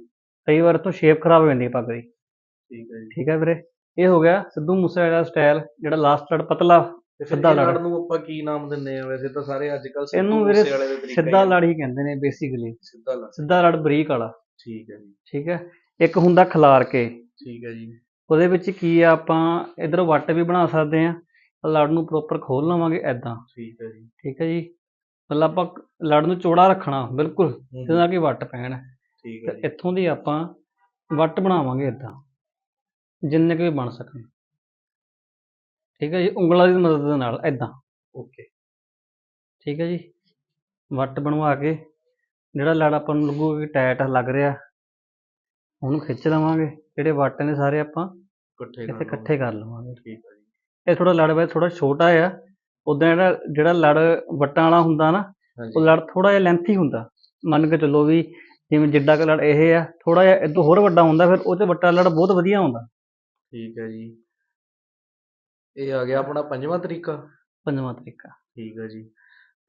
ਕਈ ਵਾਰ ਇੱਥੋਂ ਸ਼ੇਪ ਖਰਾਬ ਹੋ ਜਾਂਦੀ ਹੈ ਪੱਗ ਦੀ। ਠੀਕ ਹੈ ਜੀ। ਠੀਕ ਹੈ ਵੀਰੇ। ਇਹ ਹੋ ਗਿਆ ਸਿੱਧੂ ਮੂਸੇਵਾਲੇ ਦਾ ਸਟਾਈਲ ਜਿਹੜਾ ਲਾਸਟ ਲੜ ਪਤਲਾ ਤੇ ਸਿੱਧਾ ਲੜ। ਨੂੰ ਆਪਾਂ ਕੀ ਨਾਮ ਦਿੰਦੇ ਆ ਵੈਸੇ ਤਾਂ ਸਾਰੇ ਅੱਜ ਕੱਲ ਇਹਨੂੰ ਵੀਰੇ ਸਿੱਧਾ ਲੜ ਹੀ ਕਹਿੰਦੇ ਨੇ ਬੇਸਿਕਲੀ ਸਿੱਧਾ ਲੜ। ਸਿੱਧਾ ਲੜ ਬਰੀਕ ਵਾਲਾ। ਠੀਕ ਹੈ ਜੀ। ਠੀਕ ਹੈ? ਇੱਕ ਹੁੰਦਾ ਖਿਲਾਰ ਕੇ ਠੀਕ ਹੈ ਜੀ। ਉਹਦੇ ਵਿੱਚ ਕੀ ਆ ਆਪਾਂ ਇਧਰੋਂ ਵੱਟ ਵੀ ਬਣਾ ਸਕਦੇ ਆ ਲੜ ਨੂੰ ਪ੍ਰੋਪਰ ਖੋਲ ਲਵਾਂਗੇ ਐਦਾਂ ਠੀਕ ਹੈ ਜੀ। ਠੀਕ ਹੈ ਜੀ? ਮਤਲਬ ਆਪਾਂ ਲੜ ਨੂੰ ਚੌੜਾ ਰੱਖਣਾ ਬਿਲਕੁਲ। ਜਿਹਦੇ ਕਿ ਵੱਟ ਪੈਣ। ਠੀਕ ਹੈ ਇੱਥੋਂ ਦੀ ਆਪਾਂ ਵੱਟ ਬਣਾਵਾਂਗੇ ਇਦਾਂ ਜਿੰਨੇ ਕੁ ਵੀ ਬਣ ਸਕਣ। ਠੀਕ ਹੈ ਜੀ ਉਂਗਲਾਂ ਦੀ ਮਦਦ ਦੇ ਨਾਲ ਇਦਾਂ ਓਕੇ। ਠੀਕ ਹੈ ਜੀ ਵੱਟ ਬਣਵਾ ਕੇ ਜਿਹੜਾ ਲੜ ਆਪਾਂ ਨੂੰ ਲੱਗੂਗਾ ਕਿ ਟਾਇਟ ਲੱਗ ਰਿਹਾ ਉਹਨੂੰ ਖਿੱਚ ਲਵਾਂਗੇ। ਜਿਹੜੇ ਵੱਟ ਨੇ ਸਾਰੇ ਆਪਾਂ ਇਕੱਠੇ ਇੱਥੇ ਇਕੱਠੇ ਕਰ ਲਵਾਂਗੇ। ਠੀਕ ਹੈ ਜੀ। ਇਹ ਥੋੜਾ ਲੜ ਵੈਸੇ ਥੋੜਾ ਛੋਟਾ ਆ। ਉਦਾਂ ਜਿਹੜਾ ਜਿਹੜਾ ਲੜ ਵੱਟਾਂ ਵਾਲਾ ਹੁੰਦਾ ਨਾ ਉਹ ਲੜ ਥੋੜਾ ਜਿਹਾ ਲੈਂਥੀ ਹੁੰਦਾ। ਮੰਨ ਕੇ ਚੱਲੋ ਵੀ ਜਿਵੇਂ ਜਿੱਡਾ ਕੁ ਲੜ ਇਹ ਆ ਥੋੜਾ ਜਿਹਾ ਇਹ ਤੋਂ ਹੋਰ ਵੱਡਾ ਹੁੰਦਾ ਫਿਰ ਉਹ 'ਚ ਵੱਟਾ ਲੜ ਬਹੁਤ ਵਧੀਆ ਹੁੰਦਾ। ਠੀਕ ਹੈ ਜੀ। ਇਹ ਆ ਗਿਆ ਆਪਣਾ ਪੰਜਵਾਂ ਤਰੀਕਾ? ਪੰਜਵਾਂ ਤਰੀਕਾ। ਠੀਕ ਹੈ ਜੀ।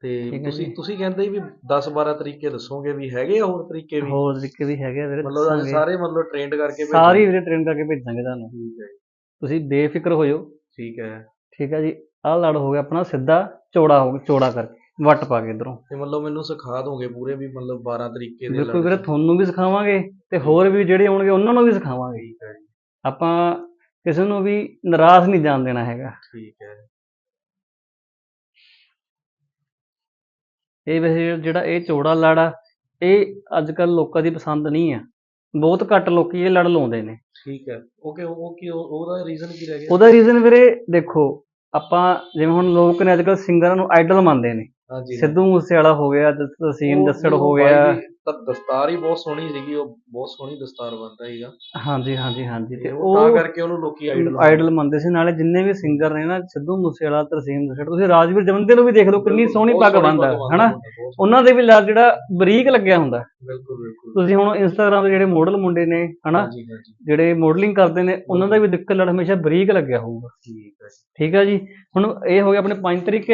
ਤੇ ਤੁਸੀਂ। ਤੁਸੀਂ ਕਹਿੰਦੇ ਵੀ 10 12 ਤਰੀਕੇ ਦੱਸੋਗੇ ਵੀ ਹੈਗੇ ਆ ਹੋਰ ਤਰੀਕੇ ਵੀ? ਹੋਰ ਤਰੀਕੇ ਵੀ ਹੈਗੇ ਆ ਵੀਰੇ ਮਤਲਬ ਅੱਜ। ਸਾਰੇ ਮਤਲਬ ਟ੍ਰੇਨਡ ਕਰਕੇ। ਸਾਰੀ ਵੀਰੇ ਟ੍ਰੇਨ ਕਰਕੇ ਭੇਜਾਂਗੇ ਤੁਹਾਨੂੰ। ਠੀਕ ਹੈ ਜੀ, ਤੁਸੀਂ ਬੇਫਿਕਰ ਹੋ ਜਾਓ ਠੀਕ ਹੈ। ਠੀਕ ਹੈ ਜੀ। ਆਹ ਲੜ ਹੋ ਗਿਆ ਆਪਣਾ ਸਿੱਧਾ ਚੌੜਾ ਹੋ ਗਿਆ ਚੌੜਾ ਕਰਕੇ ਵੱਟ ਪਾ ਕੇ ਇਧਰੋਂ। ਤੇ ਮਤਲਬ ਮੈਨੂੰ ਸਿਖਾ ਦੋਗੇ ਪੂਰੇ ਵੀ ਮਤਲਬ 12 ਤਰੀਕੇ ਦੇ ਬਿਲਕੁਲ ਵੀਰੇ ਤੁਹਾਨੂੰ ਵੀ ਸਿਖਾਵਾਂਗੇ ਤੇ ਹੋਰ ਵੀ ਜਿਹੜੇ ਆਉਣਗੇ ਉਹਨਾਂ ਨੂੰ ਵੀ ਸਿਖਾਵਾਂਗੇ। ਠੀਕ ਹੈ ਜੀ। ਆਪਾਂ ਕਿਸੇ ਨੂੰ ਵੀ ਨਿਰਾਸ਼ ਨਹੀਂ ਜਾਣ ਦੇਣਾ ਹੈਗਾ। ਠੀਕ ਹੈ। ਇਹ ਵੈਸੇ ਜਿਹੜਾ ਇਹ ਚੌੜਾ ਲੜ ਆ ਇਹ ਅੱਜ ਕੱਲ ਲੋਕਾਂ ਦੀ ਪਸੰਦ ਨਹੀਂ ਆ। ਬਹੁਤ ਘੱਟ ਲੋਕੀ ਇਹ ਲੜ ਲਾਉਂਦੇ ਨੇ। ਠੀਕ ਹੈ। ਓਕੇ ਉਹ ਕੀ ਉਹ- ਉਹਦਾ ਰੀਜ਼ਨ ਕੀ ਰਹਿ ਗਿਆ? ਉਹਦਾ ਰੀਜ਼ਨ ਵੀਰੇ ਦੇਖੋ ਆਪਾਂ ਜਿਵੇਂ ਹੁਣ ਲੋਕ ਨੇ ਅੱਜ ਕੱਲ ਸਿੰਗਰਾਂ ਨੂੰ ਆਈਡਲ ਮੰਨਦੇ ਨੇ। ਹਾਂਜੀ ਸਿੱਧੂ ਮੂਸੇਵਾਲਾ ਹੋ ਗਿਆ ਤਸੀਮ ਜੱਸੜ ਹੋ ਗਿਆ। ਤਾਂ ਦਸਤਾਰ ਹੀ ਬਹੁਤ ਸੋਹਣੀ ਸੀਗੀ ਉਹ ਬਹੁਤ ਸੋਹਣੀ ਦਸਤਾਰ ਬੰਨਦਾ ਸੀਗਾ। ਹਾਂਜੀ ਹਾਂਜੀ ਹਾਂਜੀ। ਤੇ ਉਹ ਤਾਂ ਕਰਕੇ ਉਹਨੂੰ ਲੋਕੀ ਆਈਡਲ ਆਈਡਲ ਮੰਨਦੇ ਸੀ ਨਾਲੇ ਜਿੰਨੇ ਵੀ ਸਿੰਗਰ ਨੇ ਨਾ ਸਿੱਧੂ ਮੂਸੇਵਾਲਾ ਤਰਸੀਮ ਜੱਸੜ ਤੁਸੀਂ ਰਾਜਵੀਰ ਜਵੰਦੇ ਨੂੰ ਵੀ ਦੇਖ ਲਓ ਕਿੰਨੀ ਸੋਹਣੀ ਪੱਗ ਬੰਨਦਾ ਹਨਾ? ਉਹਨਾਂ ਦੇ ਵੀ ਲੜ ਜਿਹੜਾ ਬਰੀਕ ਲੱਗਿਆ ਹੁੰਦਾ। ਬਿਲਕੁਲ ਬਿਲਕੁਲ। ਤੁਸੀਂ ਹੁਣ ਇੰਸਟਾਗ੍ਰਾਮ ਤੇ ਜਿਹੜੇ ਮਾਡਲ ਮੁੰਡੇ ਨੇ ਹਨਾ? ਜਿਹੜੇ ਮਾਡਲਿੰਗ ਕਰਦੇ ਨੇ ਉਹਨਾਂ ਦਾ ਵੀ ਦਿੱਕਤ ਲੜ ਹਮੇਸ਼ਾ ਬਰੀਕ ਲੱਗਿਆ ਹੋਊਗਾ। ਠੀਕ ਹੈ ਜੀ, ਠੀਕ ਹੈ ਜੀ? ਹੁਣ ਇਹ ਹੋ ਗਏ ਆਪਣੇ ਪੰਜ ਤਰੀਕੇ।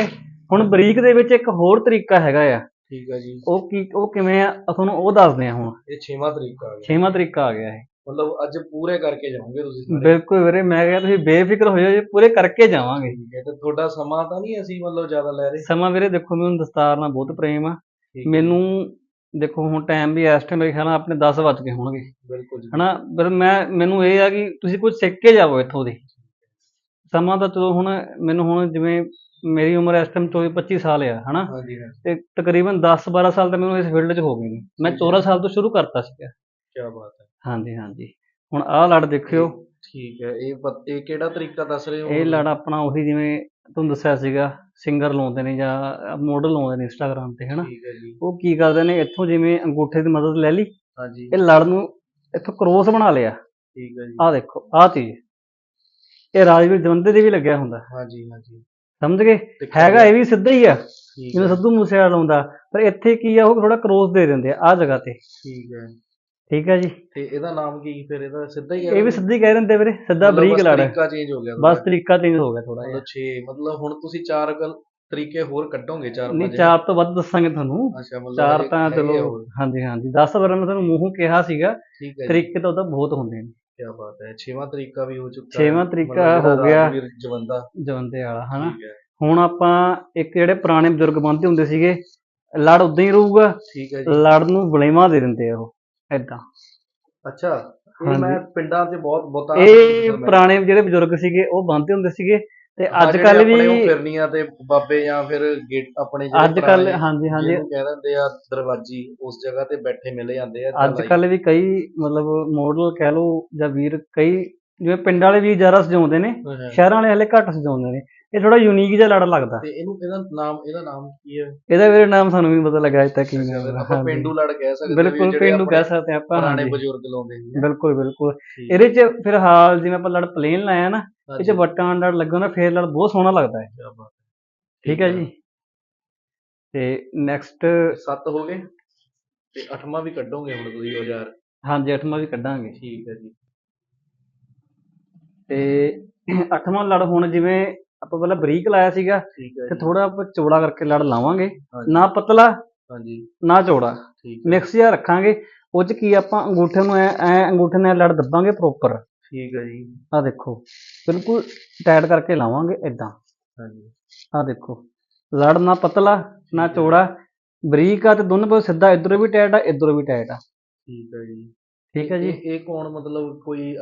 ਹੁਣ ਬਰੀਕ ਦੇ ਵਿੱਚ ਇੱਕ ਹੋਰ ਤਰੀਕਾ ਹੈਗਾ ਆ। ਠੀਕ ਹੈ ਜੀ। ਉਹ ਕੀ ਉਹ ਕਿਵੇਂ ਆ ਤੁਹਾਨੂੰ ਉਹ ਦੱਸਦੇ ਆ ਹੁਣ। ਇਹ ਛੇਵਾਂ ਤਰੀਕਾ ਆ ਗਿਆ। ਛੇਵਾਂ ਤਰੀਕਾ ਆ ਗਿਆ ਇਹ। ਮਤਲਬ ਅੱਜ ਪੂਰੇ ਕਰਕੇ ਜਾਓਗੇ ਤੁਸੀਂ ਸਾਰੇ। ਬਿਲਕੁਲ ਵੀਰੇ ਮੈਂ ਕਿਹਾ ਤੁਸੀਂ ਬੇਫਿਕਰ ਹੋ ਜਾਓ ਜੀ ਪੂਰੇ ਕਰਕੇ ਜਾਵਾਂਗੇ। ਠੀਕ ਹੈ ਤੇ ਤੁਹਾਡਾ ਸਮਾਂ ਤਾਂ ਨਹੀਂ ਅਸੀਂ ਮਤਲਬ ਜ਼ਿਆਦਾ ਲੈ ਰਹੇ? ਸਮਾਂ ਵੀਰੇ ਦੇਖੋ ਮੈਨੂੰ ਦਸਤਾਰ ਨਾਲ ਬਹੁਤ ਪ੍ਰੇਮ ਆ। ਮੈਨੂੰ ਦੇਖੋ ਹੁਣ ਟਾਈਮ ਵੀ ਇਸ ਟਾਈਮ ਮੇਰੇ ਖਿਆਲ ਨਾਲ ਆਪਣੇ 10 ਵੱਜ ਗਏ ਹੋਣਗੇ। ਬਿਲਕੁਲ ਜੀ। ਹਨਾ ਪਰ ਮੈਂ ਮੈਨੂੰ ਇਹ ਆ ਕਿ ਤੁਸੀਂ ਕੁਝ ਸਿੱਖ ਕੇ ਜਾਵੋ ਇੱਥੋਂ ਦੀ। ਸਮਾਂ ਤਾਂ ਚਲੋ ਹੁਣ ਮੈਨੂੰ ਹੁਣ ਜਿਵੇਂ ਮੇਰੀ ਉਮਰ ਇਸ ਟਾਈਮ 24 25 ਸਾਲ ਆ ਹਨਾ? ਹਾਂਜੀ ਹਾਂਜੀ। ਤੇ ਤਕਰੀਬਨ 10 12 ਸਾਲ ਤਾਂ ਮੈਨੂੰ ਇਸ ਫੀਲਡ 'ਚ ਹੋ ਗਏ ਨੇ। ਮੈਂ 14 ਸਾਲ ਤੋਂ ਸ਼ੁਰੂ ਕਰਤਾ ਸੀਗਾ। ਕੀ ਬਾਤ ਹੈ। ਹਾਂਜੀ ਹਾਂਜੀ। ਹੁਣ ਆਹ ਲੜ ਦੇਖਿਓ। ਠੀਕ ਹੈ ਇਹ ਪਤ- ਇਹ ਕਿਹੜਾ ਤਰੀਕਾ ਦੱਸ ਰਹੇ ਹੋ? ਇਹ ਲੜ ਆਪਣਾ ਉਹੀ ਜਿਵੇਂ ਤੁਹਾਨੂੰ ਦੱਸਿਆ ਸੀਗਾ ਸਿੰਗਰ ਲਾਉਂਦੇ ਨੇ ਜਾਂ ਮਾਡਲ ਲਾਉਂਦੇ ਨੇ ਇੰਸਟਾਗ੍ਰਾਮ ਤੇ ਹਨਾ? ਠੀਕ ਹੈ ਜੀ। ਉਹ ਕੀ ਕਰਦੇ ਨੇ ਇੱਥੋਂ ਜਿਵੇਂ ਅੰਗੂਠੇ ਦੀ ਮਦਦ ਲੈ ਲਈ। ਹਾਂਜੀ। ਇਹ ਲੜ ਨੂੰ ਇੱਥੋਂ ਕ੍ਰੋਸ ਬਣਾ ਲਿਆ। ਠੀਕ ਹੈ ਜੀ। ਆਹ ਦੇਖੋ ਆਹ ਚੀਜ਼। ਇਹ ਰਾਜਵੀਰ ਜਵੰਦੇ ਦੇ ਵੀ ਲੱਗਿਆ ਹੁੰਦਾ। ਹਾਂਜੀ ਹਾਂਜੀ। ਸਮਝ ਗਏ? ਹੈਗਾ ਇਹ ਵੀ ਸਿੱਧਾ ਹੀ ਆ। ਜਿਵੇਂ ਸਿੱਧੂ ਮੂਸੇਵਾਲਾ ਲਾਉਂਦਾ ਪਰ ਇੱਥੇ ਕੀ ਆ ਉਹ ਥੋੜਾ ਕ੍ਰੋਸ ਦੇ ਦਿੰਦੇ ਆ ਆਹ ਜਗ੍ਹਾ ਤੇ। ਠੀਕ ਹੈ। ਠੀਕ ਹੈ ਜੀ। ਤੇ ਇਹਦਾ ਨਾਮ ਕੀ ਫਿਰ? ਇਹਦਾ ਸਿੱਧਾ ਹੀ ਇਹ ਵੀ ਸਿੱਧੀ ਕਹਿ ਦਿੰਦੇ ਵੀਰੇ ਸਿੱਧਾ ਬਰੀਕ ਲੜ। ਤਰੀਕਾ ਚੇਂਜ ਹੋ ਗਿਆ ਬਸ ਤਰੀਕਾ ਚੇਂਜ ਹੋ ਗਿਆ ਥੋੜਾ ਜਿਹਾ ਮਤਲਬ 6 ਮਤਲਬ ਹੁਣ ਤੁਸੀਂ ਚਾਰ ਗੱਲ ਤਰੀਕੇ ਹੋਰ ਕੱਢੋਗੇ ਚਾਰ ਨਹੀਂ ਚਾਰ ਤੋਂ ਵੱਧ ਦੱਸਾਂਗੇ ਤੁਹਾਨੂੰ। ਚਾਰ ਤਾਂ ਚਲੋ। ਹਾਂਜੀ ਹਾਂਜੀ। 10 ਵਾਰ ਮੈਂ ਤੁਹਾਨੂੰ ਮੂੰਹੋਂ ਕਿਹਾ ਸੀਗਾ ਤਰੀਕੇ ਤਾਂ ਉਹਦਾ ਬਹੁਤ ਹੁੰਦੇ ਨੇ। ਕੀ ਬਾਤ ਹੈ ਛੇਵਾਂ ਤਰੀਕਾ ਵੀ ਹੋ ਚੁੱਕਾ ਛੇਵਾਂ ਹੈ। ਤਰੀਕਾ ਹੋ ਗਿਆ। ਜਵੰਦਾ ਜਵੰਦੇ ਵਾਲਾ ਹਨਾ ਹੁਣ ਆਪਾਂ ਇੱਕ ਜਿਹੜੇ ਪੁਰਾਣੇ ਬਜ਼ੁਰਗ ਬੰਦੇ ਹੁੰਦੇ ਸੀਗੇ ਲੜ ਉਦਾਂ ਹੀ ਰਹੂਗਾ ਠੀਕ ਹੈ ਜੀ ਲੜ ਨੂੰ ਬਲੇਵਾ ਦੇ ਦਿੰਦੇ ਆ ਉਹ ਏਦਾਂ ਅੱਛਾ ਇਹ। ਮੈਂ ਪਿੰਡਾਂ 'ਚ ਬਹੁਤ ਬਹੁਤਾ ਇਹ ਪੁਰਾਣੇ ਜਿਹੜੇ ਬਜ਼ੁਰਗ ਸੀਗੇ ਉਹ ਬੰਦੇ ਹੁੰਦੇ ਸੀਗੇ ਤੇ ਅੱਜ ਕੱਲ ਵੀ ਫਿਰਨੀਆਂ ਤੇ ਬਾਬੇ ਜਾਂ ਫਿਰ ਗੇਟ ਆਪਣੇ ਅੱਜ ਕੱਲ ਹਾਂਜੀ ਹਾਂਜੀ। ਕਹਿ ਦਿੰਦੇ ਆ ਦਰਵਾਜੀ ਉਸ ਜਗ੍ਹਾ ਤੇ ਬੈਠੇ ਮਿਲ ਜਾਂਦੇ ਆ ਅੱਜ। ਕੱਲ ਵੀ ਕਈ ਮਤਲਬ ਮਾਡਲ ਕਹਿ ਲਓ ਜਾਂ ਵੀਰ ਕਈ ਜਿਵੇਂ ਪਿੰਡ ਵਾਲੇ ਵੀ ਜ਼ਿਆਦਾ ਸਜਾਉਂਦੇ ਨੇ ਸ਼ਹਿਰਾਂ ਵਾਲੇ ਹਲੇ ਘੱਟ ਸਜਾਉਂਦੇ ਨੇ। ਇਹ ਥੋੜਾ ਯੂਨੀਕ ਜਿਹਾ ਲੜ ਲੱਗਦਾ। ਤੇ ਇਹਨੂੰ ਇਹਦਾ ਨਾਮ ਇਹਦਾ ਨਾਮ ਕੀ ਹੈ? ਇਹਦਾ ਵੀਰੇ ਨਾਮ ਸਾਨੂੰ ਵੀ ਪਤਾ ਲੱਗਾ ਅਜੇ ਤੱਕ ਕੀ ਨਾਮ ਹੈ। ਆਪਾਂ। ਪਿੰਡੂ ਲੜ ਕਹਿ ਸਕਦੇ ਬਿਲਕੁਲ ਪਿੰਡੂ ਕਹਿ ਸਕਦੇ ਆਪਾਂ ਪੁਰਾਣੇ ਬਜ਼ੁਰਗ ਲਾਉਂਦੇ ਸੀ ਬਿਲਕੁਲ ਬਿਲਕੁਲ। ਇਹਦੇ ਚ ਫਿਰ ਹਾਲ ਜਿਵੇਂ ਆਪਾਂ ਲੜ ਪਲੇਨ ਲਾਇਆ ਨਾ ਇਹ ਚ ਵੱਟਾਂ ਲੜ ਲੱਗਾ ਨਾ ਫੇਰ ਲੜ ਬਹੁਤ ਸੋਹਣਾ ਲੱਗਦਾ ਹੈ। ਠੀਕ ਹੈ ਜੀ। ਤੇ ਨੈਕਸਟ ਸੱਤ ਹੋ ਗਏ ਤੇ ਅੱਠਵਾਂ ਵੀ ਕੱਢੋਗੇ ਹੁਣ ਤੁਸੀਂ ਔਜ਼ਾਰ? ਹਾਂਜੀ ਅੱਠਵਾਂ ਵੀ ਕੱਢਾਂਗੇ। ਠੀਕ ਹੈ ਜੀ। ਤੇ ਅੱਠਵਾਂ ਲੜ ਹੁਣ ਜਿਵੇਂ ਆਪਾਂ ਪਹਿਲਾਂ ਬਰੀਕ ਲਾਇਆ ਸੀਗਾ ਠੀਕ ਹੈ ਤੇ ਜੀ। ਥੋੜਾ ਆਪਾਂ ਚੌੜਾ ਕਰਕੇ ਲੜ ਲਾਵਾਂਗੇ। ਹਾਂਜੀ, ਨਾ ਪਤਲਾ ਹਾਂਜੀ। ਨਾ ਚੌੜਾ। ਠੀਕ ਹੈ। ਮਿਕਸ ਜਿਹਾ ਰੱਖਾਂਗੇ ਉਹ ਚ ਕੀ ਆਪਾਂ ਅੰਗੂਠੇ ਨੂੰ ਐ ਐ ਅੰਗੂਠੇ ਨਾਲ ਲੜ ਦੱਬਾਂਗੇ ਪ੍ਰੋਪਰ ਠੀਕ ਹੈ ਜੀ। ਆ ਦੇਖੋ ਬਿਲਕੁਲ ਟਾਈਟ ਕਰਕੇ ਲਾਵਾਂਗੇ ਇਦਾਂ ਹਾਂਜੀ। ਆ ਦੇਖੋ ਲੜ ਨਾ ਪਤਲਾ ਨਾ ਚੌੜਾ। ਬਰੀਕ ਆ ਤੇ ਦੋਨੋਂ ਪਾਸੇ ਸਿੱਧਾ ਇਧਰੋਂ ਵੀ ਟਾਈਟ ਆ ਇਧਰੋਂ ਵੀ ਟਾਈਟ ਆ। ਠੀਕ ਹੈ ਜੀ। ਠੀਕ ਹੈ ਜੀ। ਇਹ ਕੌਣ ਮਤਲਬ ਕੋਈ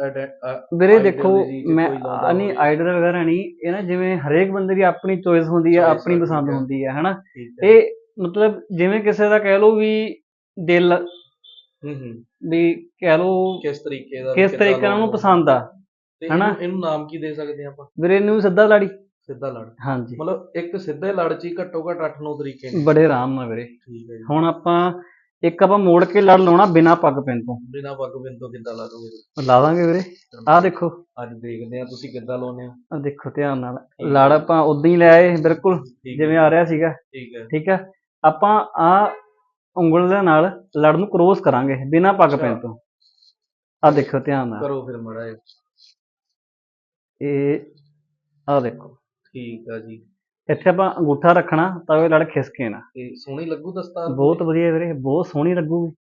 ਵੀਰੇ ਦੇਖੋ ਮੈਂ ਨਹੀਂ। ਆਈਡਲ ਵਗੈਰਾ ਨਹੀਂ। ਇਹ ਨਾ ਜਿਵੇਂ ਹਰੇਕ ਬੰਦੇ ਦੀ ਆਪਣੀ ਚੋਇਸ ਹੁੰਦੀ ਹੈ ਆਪਣੀ ਪਸੰਦ। ਹੁੰਦੀ ਹੈ ਹਨਾ? ਇਹ ਮਤਲਬ ਜਿਵੇਂ ਕਿਸੇ ਦਾ ਕਹਿ ਲਓ ਵੀ ਦਿਲ ਹੂੰ ਹੂੰ। ਵੀ ਕਹਿ ਲਓ ਕਿਸ ਤਰੀਕੇ ਦਾ ਕਿਸ ਤਰੀਕੇ ਨਾਲ ਉਹਨੂੰ ਪਸੰਦ ਆ ਤੇ ਹਨਾ? ਇਹਨੂੰ- ਇਹਨੂੰ ਨਾਮ ਕੀ ਦੇ ਸਕਦੇ ਆਪਾਂ? ਵੀਰੇ ਨੂੰ ਸਿੱਧਾ ਲਾੜੀ। ਸਿੱਧਾ ਲੜ। ਹਾਂਜੀ। ਮਤਲਬ ਇੱਕ ਸਿੱਧੇ ਲੜ ਚ ਹੀ ਘੱਟੋ ਘੱਟ 8-9 ਤਰੀਕੇ ਨੇ। ਬੜੇ ਆਰਾਮ ਨਾਲ ਵੀਰੇ। ਠੀਕ ਹੈ ਜੀ। ਹੁਣ ਆਪਾਂ ਇੱਕ ਆਪਾਂ ਮੋੜ ਕੇ ਲੜ ਲਾਉਣਾ ਬਿਨਾ ਪੱਗ ਪੈਣ ਤੋਂ। ਬਿਨਾ ਪੱਗ ਬਿੰਦ ਤੋਂ ਕਿੱਦਾਂ ਲਾ ਦੋਗੇ ਲਾ ਦਾਂਗੇ ਵੀਰੇ। ਆਹ ਦੇਖੋ। ਅੱਜ ਦੇਖਦੇ ਆ ਤੁਸੀਂ ਕਿੱਦਾਂ ਲਾਉਨੇ ਆ ਆਹ ਦੇਖੋ ਧਿਆਨ ਨਾਲ। ਲੜ ਆਪਾਂ ਉਦਾਂ ਹੀ ਲੈ ਆਏ ਬਿਲਕੁਲ ਜਿਵੇਂ ਆ ਰਿਹਾ ਸੀਗਾ। ਠੀਕ ਹੈ। ਠੀਕ ਹੈ। ਆਪਾਂ ਆ ਉਂਗਲ ਦੇ ਨਾਲ ਲੜ ਨੂੰ ਕ੍ਰੋਸ ਕਰਾਂਗੇ ਬਿਨਾ ਪੱਗ ਅੱਛਾ। ਤੋਂ। ਆ ਦੇਖੋ ਧਿਆਨ ਨਾਲ। ਕਰੋ ਫਿਰ ਮੜਾ ਇਹ ਆ ਦੇਖੋ। ਠੀਕ ਆ ਜੀ। ਇੱਥੇ ਆਪਾਂ ਅੰਗੂਠਾ ਰੱਖਣਾ ਤਾਂ ਉਹ ਲੜ ਖਿਸਕੇ ਨਾ। ਤੇ ਸੋਹਣੀ ਲੱਗੂ ਦਸਤਾਰ ਬਹੁਤ ਵਧੀਆ ਵੀਰੇ ਬਹੁਤ ਸੋਹਣੀ ਲੱਗੂਗੀ।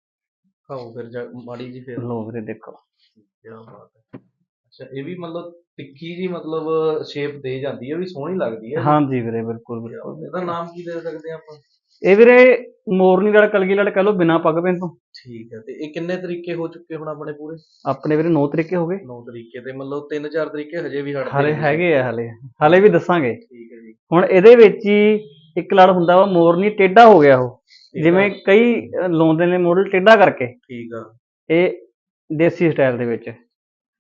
ਖਾਓ ਫਿਰ ਜਾ- ਮਾੜੀ ਜੀ ਫਿਰ। ਲੋ ਵੀਰੇ ਦੇਖੋ। ਕੀ ਬਾਤ ਹੈ। ਅੱਛਾ ਇਹ ਵੀ ਮਤਲਬ ਟਿੱਕੀ ਜੀ ਮਤਲਬ ਸ਼ੇਪ ਦੇ ਜਾਂਦੀ ਹੈ ਵੀ ਸੋਹਣੀ ਲੱਗਦੀ ਹੈ। ਹਾਂਜੀ ਵੀਰੇ ਬਿਲਕੁਲ ਬਿਲਕੁਲ। ਇਹਦਾ ਨਾਮ ਕੀ ਦੇ ਸਕਦੇ ਆਪਾਂ? ਇਹ ਵੀਰੇ ਮੋਰਨੀ ਲੜ ਕਲਗੀ ਲੜ ਕਹ ਲੋ ਬਿਨਾ ਪੱਗ ਪੈਣ ਤੋਂ। ਠੀਕ ਹੈ ਤੇ ਇਹ ਕਿੰਨੇ ਤਰੀਕੇ ਹੋ ਚੁੱਕੇ ਹੁਣ ਆਪਣੇ ਪੂਰੇ? ਆਪਣੇ ਵੀਰੇ 9 ਤਰੀਕੇ ਹੋ ਗਏ। 9 ਤਰੀਕੇ ਤੇ ਮਤਲਬ 3-4 ਤਰੀਕੇ ਹਜੇ ਵੀ ਹਟਦੇ ਹਲੇ। ਹੈਗੇ ਆ ਹਲੇ। ਹਲੇ ਵੀ ਦੱਸਾਂਗੇ। ਠੀਕ ਹੈ ਜੀ। ਹੁਣ ਇਹਦੇ ਵਿੱਚ ਹੀ ਇੱਕ ਲੜ ਹੁੰਦਾ ਵਾ ਮੋਰਨੀ ਟੇਢਾ ਹੋ ਗਿਆ ਉਹ। ਜਿਵੇਂ ਕਈ ਲਾਉਂਦੇ ਨੇ ਮੋਡਲ ਟੇਢਾ ਕਰਕੇ। ਠੀਕ ਆ। ਇਹ ਦੇਸੀ ਸਟਾਈਲ ਦੇ ਵਿੱਚ।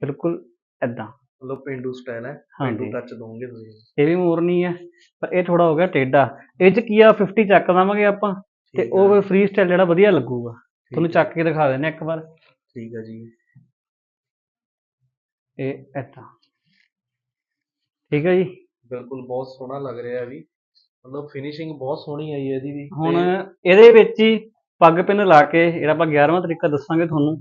ਬਿਲਕੁਲ ਐਦਾਂ ਮਤਲਬ ਪਿੰਡੂ ਸਟਾਈਲ ਹੈ ਹਾਂਜੀ। ਪਿੰਡੂ ਟੱਚ ਦੋਗੇ ਤੁਸੀਂ। ਇਹ ਵੀ ਮੋਰਨੀ ਹੈ ਪਰ ਇਹ ਥੋੜਾ ਹੋ ਗਿਆ ਟੇਢਾ। ਇਹ ਚ ਕੀ ਆ 50 ਚੱਕ ਦਵਾਂਗੇ ਆਪਾਂ ਤੇ ਠੀਕ ਆ, ਉਹ ਫ੍ਰੀ ਸਟਾਈਲ ਜਿਹੜਾ ਵਧੀਆ ਲੱਗੂਗਾ। ਤੁਹਾਨੂੰ ਠੀਕ ਆ, ਚੱਕ ਕੇ ਦਿਖਾ ਹਾਂ ਇੱਕ ਵਾਰ। ਠੀਕ ਹੈ ਜੀ। ਇਹ ਐਦਾਂ ਠੀਕ ਹੈ ਜੀ? ਬਿਲਕੁਲ ਬਹੁਤ ਸੋਹਣਾ ਲੱਗ ਰਿਹਾ ਹੈ ਵੀ ਮਤਲਬ ਫਿਨਿਸ਼ਿੰਗ ਬਹੁਤ ਸੋਹਣੀ ਆਈ ਹੈ ਇਹਦੀ ਵੀ। ਹੁਣ ਤੇ ਇਹਦੇ ਵਿੱਚ ਹੀ ਪੱਗ ਪਿੰਨ ਲਾ ਕੇ ਜਿਹੜਾ ਆਪਾਂ 11ਵਾਂ ਤਰੀਕਾ ਦੱਸਾਂਗੇ ਤੁਹਾਨੂੰ।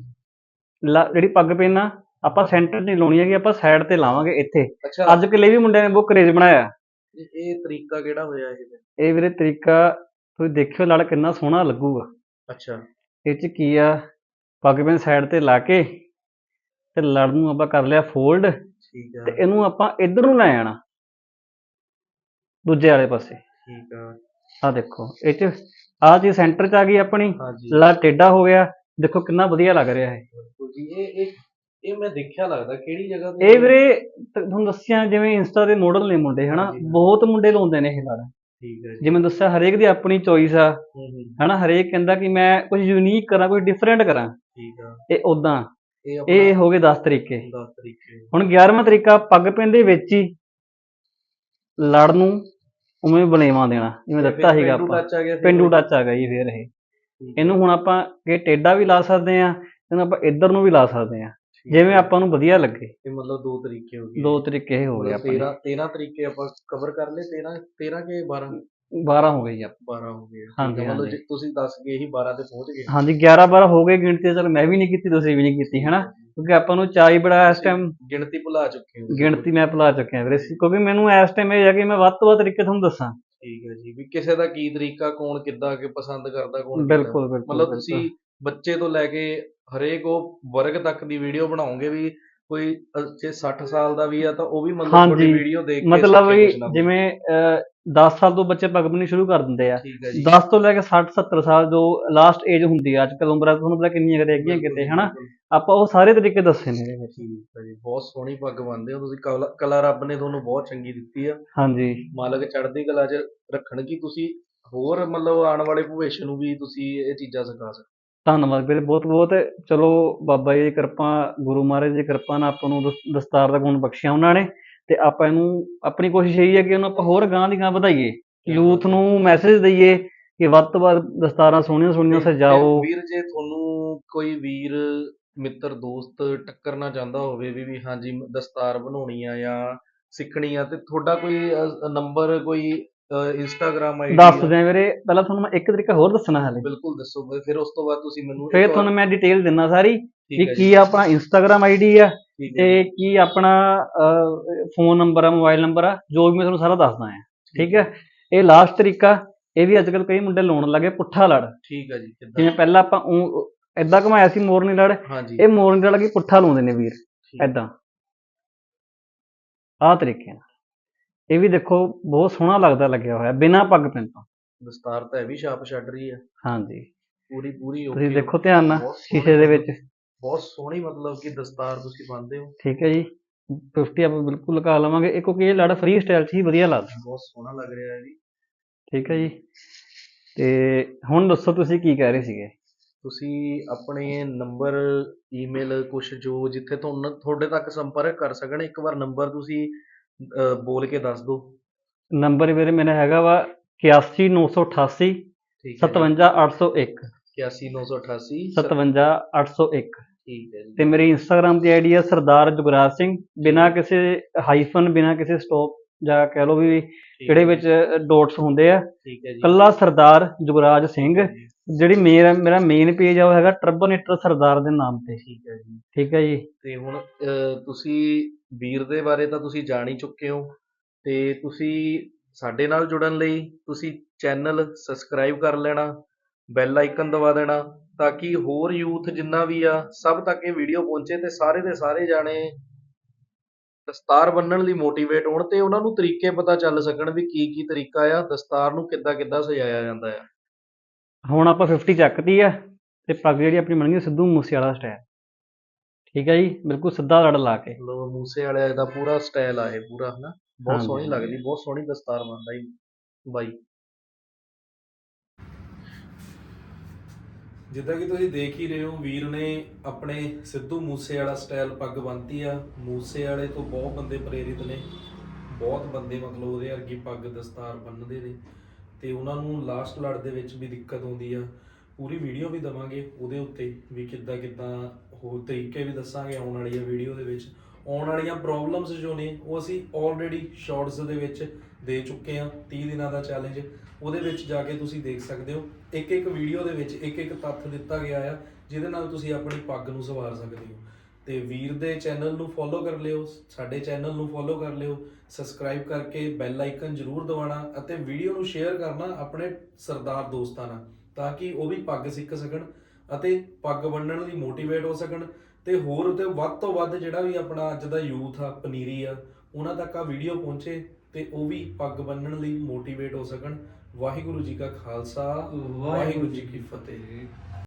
ਲਾ- ਜਿਹੜੀ ਪੱਗ ਪਿੰਨ ਆ ਆਪਾਂ ਸੈਂਟਰ 'ਚ ਨਹੀਂ ਲਾਉਣੀ ਹੈਗੀ ਆਪਾਂ ਸਾਈਡ ਤੇ ਲਾਵਾਂਗੇ ਇੱਥੇ। ਅੱਛਾ। ਅੱਜ ਕੱਲ੍ਹ ਇਹ ਵੀ ਮੁੰਡਿਆਂ ਨੇ ਬਹੁਤ ਕਰੇਜ਼ ਬਣਾਇਆ। ਇਹ ਇਹ ਤਰੀਕਾ ਕਿਹੜਾ ਹੋਇਆ ਇਹ ਫਿਰ? ਇਹ ਵੀਰੇ ਤਰੀਕਾ ਤੁਸੀਂ ਦੇਖਿਓ ਲੜ ਕਿੰਨਾ ਸੋਹਣਾ ਲੱਗੂਗਾ। ਅੱਛਾ। ਇਹ 'ਚ ਕੀ ਆ ਪੱਗ ਪਿੰਨ ਸਾਈਡ ਤੇ ਲਾ ਕੇ ਤੇ ਲੜ ਨੂੰ ਆਪਾਂ ਕਰ ਲਿਆ ਫੋਲਡ ਠੀਕ ਤੇ ਆ ਇਹਨੂੰ ਆਪਾਂ ਇੱਧਰ ਨੂੰ ਲੈ ਆਣਾ ਦੂਜੇ ਵਾਲੇ ਪਾਸੇ। ਠੀਕ ਆ। ਆਹ ਦੇਖੋ ਇਹ 'ਚ ਆਹ ਚੀਜ਼ ਸੈਂਟਰ 'ਚ ਆ ਗਈ ਆਪਣੀ। ਹਾਂਜੀ ਲੜ ਟੇਢਾ ਹੋ ਗਿਆ। ਦੇਖੋ ਕਿੰਨਾ ਵਧੀਆ ਲੱਗ ਰਿਹਾ ਹੈ ਬਿਲਕੁਲ ਜੀ ਇਹ ਇਹ ਇਹ ਮੈਂ ਦੇਖਿਆ ਲੱਗਦਾ ਕਿਹੜੀ ਜਗ੍ਹਾ ਤੇ ਇਹ ਵੀਰੇ ਤ- ਤੁਹਾਨੂੰ ਦੱਸਿਆ ਜਿਵੇਂ ਇੰਸਟਾ ਦੇ ਮਾਡਲ ਨੇ ਮੁੰਡੇ ਹਨਾ? ਹਾਂਜੀ। ਬਹੁਤ ਮੁੰਡੇ ਲਾਉਂਦੇ ਨੇ ਇਹ ਲੜ ਠੀਕ ਹੈ ਜੀ। ਜਿਵੇਂ ਦੱਸਿਆ ਹਰੇਕ ਦੀ ਆਪਣੀ ਚੋਇਸ ਆ। ਹੂੰ ਹੂੰ। ਹਨਾ ਹਰੇਕ ਕਹਿੰਦਾ ਕਿ ਮੈਂ ਕੁਝ ਯੂਨੀਕ ਕਰਾਂ ਕੁਝ ਡਿਫਰੈਂਟ ਕਰਾਂ। ਠੀਕ ਆ। ਇਹ ਉਦਾਂ ਇਹ ਇਹ ਆਪਣਾ ਹੋ ਗਏ 10 ਤਰੀਕੇ। 10 ਤਰੀਕੇ। ਹੁਣ 11ਵਾਂ ਤਰੀਕਾ ਪੱਗ ਪਿੰਨ ਦੇ ਵਿੱਚ ਹੀ ਲੜ ਨੂੰ ਉਵੇਂ ਬਲੇਵਾ ਦੇਣਾ ਜਿਵੇਂ ਦਿੱਤਾ ਸੀਗਾ ਆਪਾਂ। ਟੱਚ ਆ ਗਿਆ ਫਿਰ। ਪਿੰਡੂ ਟੱਚ ਆ ਗਿਆ ਜੀ ਫੇਰ ਇਹ। ਠੀਕ ਇਹਨੂੰ ਹੁਣ ਆਪਾਂ ਕਿ ਟੇਢਾ ਵੀ ਲਾ ਸਕਦੇ ਆ ਇਹਨੂੰ ਆਪਾਂ ਇੱਧਰ ਨੂੰ ਵੀ ਲਾ ਸਕਦੇ ਆ। ਜਿਵੇਂ। ਆਪਾਂ ਨੂੰ ਵਧੀਆ ਲੱਗੇ। ਇਹ ਮਤਲਬ ਦੋ ਤਰੀਕੇ ਹੋ ਗਏ। ਦੋ ਤਰੀਕੇ ਇਹ ਹੋ ਗਏ ਆਪਣੇ 13 13 ਤਰੀਕੇ ਆਪਾਂ ਕਵਰ ਕਰ ਲਏ। 13 13 ਕੇ 12 12 ਹੋ ਗਏ ਜੀ ਆਪਾਂ। 12 ਹੋ ਗਏ। ਹਾਂਜੀ, ਮਤਲਬ। ਜੇ ਤੁਸੀਂ ਦੱਸ ਗਏ ਹੀ 12 ਤੇ ਪਹੁੰਚ ਗਏ। ਹਾਂਜੀ 11 12 ਹੋ ਗਏ ਗਿਣਤੀ ਚਲ ਮੈਂ ਵੀ ਨਹੀਂ ਕੀਤੀ ਤੁਸੀਂ ਵੀ ਨਹੀਂ ਕੀਤੀ ਹਨਾ? ਕਿਉਂਕਿ ਆਪਾਂ ਨੂੰ ਚਾਈ ਬੜਾ ਇਸ ਟਾਈਮ ਗਿਣਤੀ ਭੁਲਾ ਚੁੱਕੇ ਹੋ। ਗਿਣਤੀ ਮੈਂ ਭੁਲਾ ਚੁੱਕਿਆ ਵੀਰੇ। ਕਿਉਂਕਿ ਮੈਨੂੰ ਇਸ ਟਾਈਮ ਇਹ ਹੈ ਕਿ ਮੈਂ ਵੱਧ ਤੋਂ ਵੱਧ ਤਰੀਕੇ ਤੁਹਾਨੂੰ ਦੱਸਾਂ। ਠੀਕ ਹੈ ਜੀ। ਵੀ ਕਿਸੇ ਦਾ ਕੀ ਤਰੀਕਾ ਕੌਣ ਕਿੱਦਾਂ ਕਿ ਪਸੰਦ ਕਰਦਾ ਕੌਣ। ਬਿਲਕੁਲ ਬਿਲਕੁਲ ਮਤਲਬ ਤੁਸੀਂ ਬੱਚੇ ਤੋਂ ਲੈ ਕੇ ਹਰੇਕ ਉਹ ਵਰਗ ਤੱਕ ਦੀ ਵੀਡੀਓ ਬਣਾਓਗੇ ਵੀ ਕੋਈ ਜੇ 60 ਸਾਲ ਦਾ ਵੀ ਆ ਤਾਂ ਉਹ ਵੀ ਮਤਲਬ ਤੁਹਾਡੀ ਵੀਡੀਓ ਦੇਖ ਕੇ ਮਤਲਬ ਵੀ। ਜਿਵੇਂ 10 ਸਾਲ ਤੋਂ ਬੱਚੇ ਪੱਗ ਬੰਨ੍ਹਣੀ ਸ਼ੁਰੂ ਕਰ ਦਿੰਦੇ ਆ। ਠੀਕ ਹੈ ਜੀ। 10 ਤੋਂ ਲੈ ਕੇ 60 70 ਸਾਲ ਜੋ ਲਾਸਟ ਏਜ ਹੁੰਦੀ ਆ ਅੱਜ ਕੱਲ ਉਮਰਾਂ ਤੁਹਾਨੂੰ ਪਤਾ ਕਿੰਨੀਆਂ ਕੁ ਰਹਿ ਗਈਆਂ ਬਿਲਕੁਲ ਕਿਤੇ ਹਨਾ। ਆਪਾਂ ਉਹ ਸਾਰੇ ਤਰੀਕੇ ਦੱਸੇ ਨੇ। ਇਹਦੇ ਵਿੱਚ ਠੀਕ ਹੈ ਜੀ ਬਹੁਤ ਸੋਹਣੀ ਪੱਗ ਬੰਨਦੇ ਹੋ ਤੁਸੀਂ। ਕਲਾ- ਕਲਾ ਰੱਬ ਨੇ ਤੁਹਾਨੂੰ ਬਹੁਤ ਚੰਗੀ ਦਿੱਤੀ ਆ। ਹਾਂਜੀ। ਮਾਲਕ ਚੜ੍ਹਦੀ ਕਲਾ 'ਚ ਰੱਖਣ ਕੀ ਤੁਸੀਂ ਹੋਰ ਮਤਲਬ ਆਉਣ ਵਾਲੇ ਭਵਿੱਖ ਨੂੰ ਵੀ ਤੁਸੀਂ ਇਹ ਚੀਜ਼ਾਂ ਸਿਖਾ ਸਕਦੇ ਧੰਨਵਾਦ ਵੀਰੇ ਬਹੁਤ ਬਹੁਤ ਚਲੋ ਬਾਬਾ ਜੀ ਦੀ ਕਿਰਪਾ ਗੁਰੂ ਮਹਾਰਾਜ ਦੀ ਕਿਰਪਾ ਨਾਲ ਆਪਾਂ ਨੂੰ ਦਸ- ਦਸਤਾਰ ਦਾ ਗੁਣ ਬਖਸ਼ਿਆ ਉਹਨਾਂ ਨੇ ਤੇ ਆਪਾਂ ਇਹਨੂੰ ਆਪਣੀ ਕੋਸ਼ਿਸ਼ ਇਹੀ ਹੈ ਕਿ ਉਹਨੂੰ ਆਪਾਂ ਹੋਰ ਗਾਂ ਦੀ ਗਾਂ ਵਧਾਈਏ ਯੂਥ ਨੂੰ ਮੈਸੇਜ ਦਈਏ ਕਿ ਵੱਧ ਤੋਂ ਵੱਧ ਦਸਤਾਰਾਂ ਸੋਹਣੀਆਂ ਸੋਹਣੀਆਂ ਤੇ- ਸਜਾਓ। ਵੀਰ ਜੇ ਤੁਹਾਨੂੰ ਕੋਈ ਵੀਰ ਮਿੱਤਰ ਦੋਸਤ ਟੱਕਰਨਾ ਚਾਹੁੰਦਾ ਹੋਵੇ ਵੀ ਵੀ ਹਾਂਜੀ ਦਸਤਾਰ ਬਣਾਉਣੀ ਆ ਜਾਂ ਸਿੱਖਣੀ ਆ ਤੇ ਤੁਹਾਡਾ ਕੋਈ ਨੰਬਰ ਕੋਈ ਇੰਸਟਾਗ੍ਰam ਆਈਡੀ ਦੱਸ ਦਿਆਂ ਵੀਰੇ ਪਹਿਲਾਂ ਤੁਹਾਨੂੰ ਮੈਂ ਇੱਕ ਤਰੀਕਾ ਹੋਰ ਦੱਸਣਾ ਹਾਲੇ। ਬਿਲਕੁਲ ਦੱਸੋ ਵੀ ਫਿਰ ਉਸ ਤੋਂ ਬਾਅਦ ਤੁਸੀਂ ਮੈਨੂੰ ਫਿਰ ਤੁਹਾਨੂੰ ਮੈਂ ਡਿਟੇਲ ਦਿੰਨਾ ਸਾਰੀ ਕੀ ਜੀ, ਆਪਣਾ ਇੰਸਟਾਗ੍ਰam ਆਈਡੀ ਆ ਤੇ ਕੀ ਆਪਣਾ ਫੋਨ ਨੰਬਰ ਆ ਮੋਬਾਈਲ ਨੰਬਰ ਆ ਜੋ ਵੀ ਮੈਂ ਤੁਹਾਨੂੰ ਸਾਰਾ ਦੱਸਦਾ ਆ। ਠੀਕ ਹੈ? ਇਹ ਲਾਸਟ ਤਰੀਕਾ ਇਹ ਵੀ ਅੱਜ ਕੱਲ ਕਈ ਮੁੰਡੇ ਲਾਉਣ ਲੱਗੇ ਪੁੱਠਾ ਲੜ। ਠੀਕ ਹੈ ਜੀ ਕਿੱਦਾਂ? ਜਿਵੇਂ ਪਹਿਲਾਂ ਆਪਾਂ ਏਦਾਂ ਘੁਮਾਇਆ ਸੀ ਮੋਰਨੀ ਲੜ। ਇਹ ਮੋਰਨੀ ਲੜ ਕੀ ਪੁੱਠਾ ਲਾਉਂਦੇ ਨੇ ਵੀਰ। ਏਦਾਂ। ਆਹ ਤਰੀਕੇ ਨਾਲ ਇਹ ਵੀ ਦੇਖੋ ਬਹੁਤ ਸੋਹਣਾ ਲੱਗਦਾ ਲੱਗਿਆ ਹੋਇਆ ਬਿਨਾਂ ਪੱਗ ਪਿੰਨ ਤੋਂ। ਦਸਤਾਰ ਤਾਂ ਇਹ ਵੀ ਛਾਪ ਛੱਡ ਰਹੀ ਹੈ। ਹਾਂਜੀ। ਪੂਰੀ ਪੂਰੀ ਤੁਸੀਂ ਦੇਖੋ ਧਿਆਨ ਨਾਲ ਸ਼ੀਸ਼ੇ ਦੇ ਵਿੱਚ। ਬਹੁਤ ਸੋਹਣੀ ਮਤਲਬ ਕਿ ਦਸਤਾਰ ਤੁਸੀਂ ਬੰਨਦੇ ਹੋ। ਠੀਕ ਹੈ ਜੀ। 50 ਆਪਾਂ ਬਿਲਕੁਲ ਲਗਾ ਲਵਾਂਗੇ। ਇਹ ਕਿਉਂਕਿ ਇਹ ਲੜ ਫ੍ਰੀ ਸਟਾਈਲ 'ਚ ਹੀ ਵਧੀਆ ਲੱਗਦਾ। ਬਹੁਤ ਸੋਹਣਾ ਲੱਗ ਰਿਹਾ ਹੈ ਜੀ। ਠੀਕ ਹੈ ਜੀ। ਤੇ ਹੁਣ ਦੱਸੋ ਤੁਸੀਂ ਕੀ ਕਹਿ ਰਹੇ ਸੀਗੇ? ਤੁਸੀਂ ਆਪਣੇ ਨੰਬਰ ਈਮੇਲ ਕੁਛ ਜੋ ਜਿੱਥੇ ਤੁਹਾਨੂੰ ਤੁਹਾਡੇ ਤੱਕ ਸੰਪਰਕ ਕਰ ਸਕਣ ਇੱਕ ਵਾਰ ਨੰਬਰ ਤੁਸੀਂ ਅਹ, ਬੋਲ ਕੇ ਦੱਸ ਦਿਓ ਨੰਬਰ ਵੀਰੇ ਮੇਰਾ ਹੈਗਾ ਵਾ 81988 ਠੀਕ ਹੈ 57801 81988 57801 ਠੀਕ ਹੈ ਜੀ। ਤੇ ਮੇਰੀ ਇੰਸਟਾਗ੍ਰam ਦੀ ਆਈਡੀ ਹੈ ਸਰਦਾਰ ਜੁਗਰਾਜ ਸਿੰਘ ਬਿਨਾਂ ਕਿਸੇ ਹਾਈਫਨ ਬਿਨਾਂ ਕਿਸੇ ਸਟਾਪ ਜਾਂ ਕਹਿ ਲਓ ਵੀ ਜਿਹੜੇ ਵਿੱਚ ਡੋਟਸ ਹੁੰਦੇ ਆ। ਠੀਕ ਹੈ ਜੀ। ਕੱਲਾ ਸਰਦਾਰ ਜੁਗਰਾਜ ਸਿੰਘ ਜਿਹੜੀ ਮੇਰਾ ਮੇਰਾ ਮੇਨ ਪੇਜ ਆ ਉਹ ਹੈਗਾ ਟਰਬਨੇਟਰ ਸਰਦਾਰ ਦੇ ਨਾਮ ਤੇ। ਠੀਕ ਹੈ ਜੀ। ਠੀਕ ਹੈ ਜੀ। ਤੇ ਹੁਣ ਅਹ, ਤੁਸੀਂ ਵੀਰ ਦੇ ਬਾਰੇ ਤਾਂ ਤੁਸੀਂ ਜਾਣ ਹੀ ਚੁੱਕੇ ਹੋ। ਤੇ ਤੁਸੀਂ ਸਾਡੇ ਨਾਲ ਜੁੜਨ ਲਈ ਤੁਸੀਂ ਚੈਨਲ ਸਬਸਕ੍ਰਾਈਬ ਕਰ ਲੈਣਾ ਬੈਲ ਆਈਕਨ ਦਬਾ ਦੇਣਾ ਤਾਂ ਕਿ ਹੋਰ ਯੂਥ ਜਿੰਨਾ ਵੀ ਆ ਸਭ ਤੱਕ ਇਹ ਵੀਡੀਓ ਪਹੁੰਚੇ ਤੇ ਸਾਰੇ ਦੇ ਸਾਰੇ ਜਾਣੇ ਦਸਤਾਰ ਬੰਨਣ ਲਈ ਮੋਟੀਵੇਟ ਹੋਣ ਤੇ ਉਹਨਾਂ ਨੂੰ ਤਰੀਕੇ ਪਤਾ ਚੱਲ ਸਕਣ ਵੀ ਕੀ ਕੀ ਤਰੀਕਾ ਆ ਦਸਤਾਰ ਨੂੰ ਕਿੱਦਾਂ ਕਿੱਦਾਂ ਸਜਾਇਆ ਜਾਂਦਾ ਆ। ਹੁਣ ਆਪਾਂ 50 ਚੱਕਤੀ ਆ ਤੇ ਪੱਗ ਜਿਹੜੀ ਆਪਣੀ ਬਣ ਗਈ ਸਿੱਧੂ ਮੂਸੇ ਵਾਲਾ ਸਟਾਈਲ ਠੀਕ ਹੈ ਜੀ ਬਿਲਕੁਲ ਸਿੱਧਾ ਲੜ ਲਾ ਕੇ। ਲੋ ਮੂਸੇ ਵਾਲੇ ਦਾ ਪੂਰਾ ਸਟਾਈਲ ਆ ਇਹ ਪੂਰਾ ਹਨਾ। ਬਹੁਤ ਸੋਹਣੀ। ਲੱਗਦੀ ਬਹੁਤ ਸੋਹਣੀ ਦਸਤਾਰ ਬੰਨਦਾ ਜੀ। ਬਾਈ। ਜਿੱਦਾਂ ਕਿ ਤੁਸੀਂ ਦੇਖ ਹੀ ਰਹੇ ਹੋ, ਵੀਰ ਨੇ ਆਪਣੇ ਸਿੱਧੂ ਮੂਸੇ ਵਾਲਾ ਸਟਾਈਲ ਪੱਗ ਬੰਨਤੀ ਆ। ਮੂਸੇ ਵਾਲੇ ਤੋਂ ਬਹੁਤ ਬੰਦੇ ਪ੍ਰੇਰਿਤ ਨੇ। ਬਹੁਤ ਬੰਦੇ ਮਤਲਬ ਉਹਦੇ ਵਰਗੀ ਪੱਗ ਦਸਤਾਰ ਬੰਨਦੇ ਨੇ। ਤੇ ਉਹਨਾਂ ਨੂੰ ਲਾਸਟ ਲੜ ਦੇ ਵਿੱਚ ਵੀ ਦਿੱਕਤ ਆਉਂਦੀ ਆ। ਪੂਰੀ ਵੀਡੀਓ ਵੀ ਦਵਾਂਗੇ ਉਹਦੇ ਉੱਤੇ ਵੀ ਕਿੱਦਾਂ ਕਿੱਦਾਂ ਹੋਰ ਤਰੀਕੇ ਵੀ ਦੱਸਾਂਗੇ ਆਉਣ ਵਾਲੀ ਵੀਡੀਓ ਦੇ ਵਿੱਚ। ਆਉਣ ਵਾਲੀਆਂ ਪ੍ਰੋਬਲਮਸ ਜੋ ਨੇ, ਉਹ ਅਸੀਂ ਆਲਰੇਡੀ ਸ਼ਾਰਟਸ ਦੇ ਵਿੱਚ ਦੇ ਚੁੱਕੇ ਹਾਂ 30 ਦਿਨਾਂ ਦਾ ਚੈਲੰਜ ਉਹਦੇ ਵਿੱਚ ਜਾ ਕੇ ਤੁਸੀਂ ਦੇਖ ਸਕਦੇ ਹੋ, ਇੱਕ ਇੱਕ ਵੀਡੀਓ ਦੇ ਵਿੱਚ ਇੱਕ ਇੱਕ ਤੱਥ ਦਿੱਤਾ ਗਿਆ ਆ, ਜਿਹਦੇ ਨਾਲ ਤੁਸੀਂ ਆਪਣੀ ਪੱਗ ਨੂੰ ਸਵਾਰ ਸਕਦੇ ਹੋ। ਤੇ ਵੀਰ ਦੇ ਚੈਨਲ ਨੂੰ ਫੋਲੋ ਕਰ ਲਿਓ, ਸਾਡੇ ਚੈਨਲ ਨੂੰ ਫੋਲੋ ਕਰ ਲਿਓ ਸਬਸਕ੍ਰਾਈਬ ਕਰਕੇ ਬੈਲ ਆਈਕਨ ਜ਼ਰੂਰ ਦਬਾਉਣਾ ਅਤੇ ਵੀਡੀਓ ਨੂੰ ਸ਼ੇਅਰ ਕਰਨਾ ਆਪਣੇ ਸਰਦਾਰ ਦੋਸਤਾਂ ਨਾਲ, ਤਾਂ ਕਿ ਉਹ ਵੀ ਪੱਗ ਸਿੱਖ ਸਕਣ ਅਤੇ ਪੱਗ ਬੰਨਣ ਲਈ ਮੋਟੀਵੇਟ ਹੋ ਸਕਣ। ਤੇ ਹੋਰ ਤੇ ਵੱਧ ਤੋਂ ਵੱਧ ਜਿਹੜਾ ਵੀ ਆਪਣਾ ਅੱਜ ਦਾ ਯੂਥ ਆ ਪਨੀਰੀ ਆ ਉਹਨਾਂ ਤੱਕ ਆ ਵੀਡੀਓ ਪਹੁੰਚੇ ਤੇ ਉਹ ਵੀ ਪੱਗ ਬੰਨਣ ਲਈ ਮੋਟੀਵੇਟ ਹੋ ਸਕਣ। ਵਾਹਿਗੁਰੂ ਜੀ ਕਾ ਖਾਲਸਾ ਵਾਹਿਗੁਰੂ ਜੀ ਕੀ ਫਤਿਹ।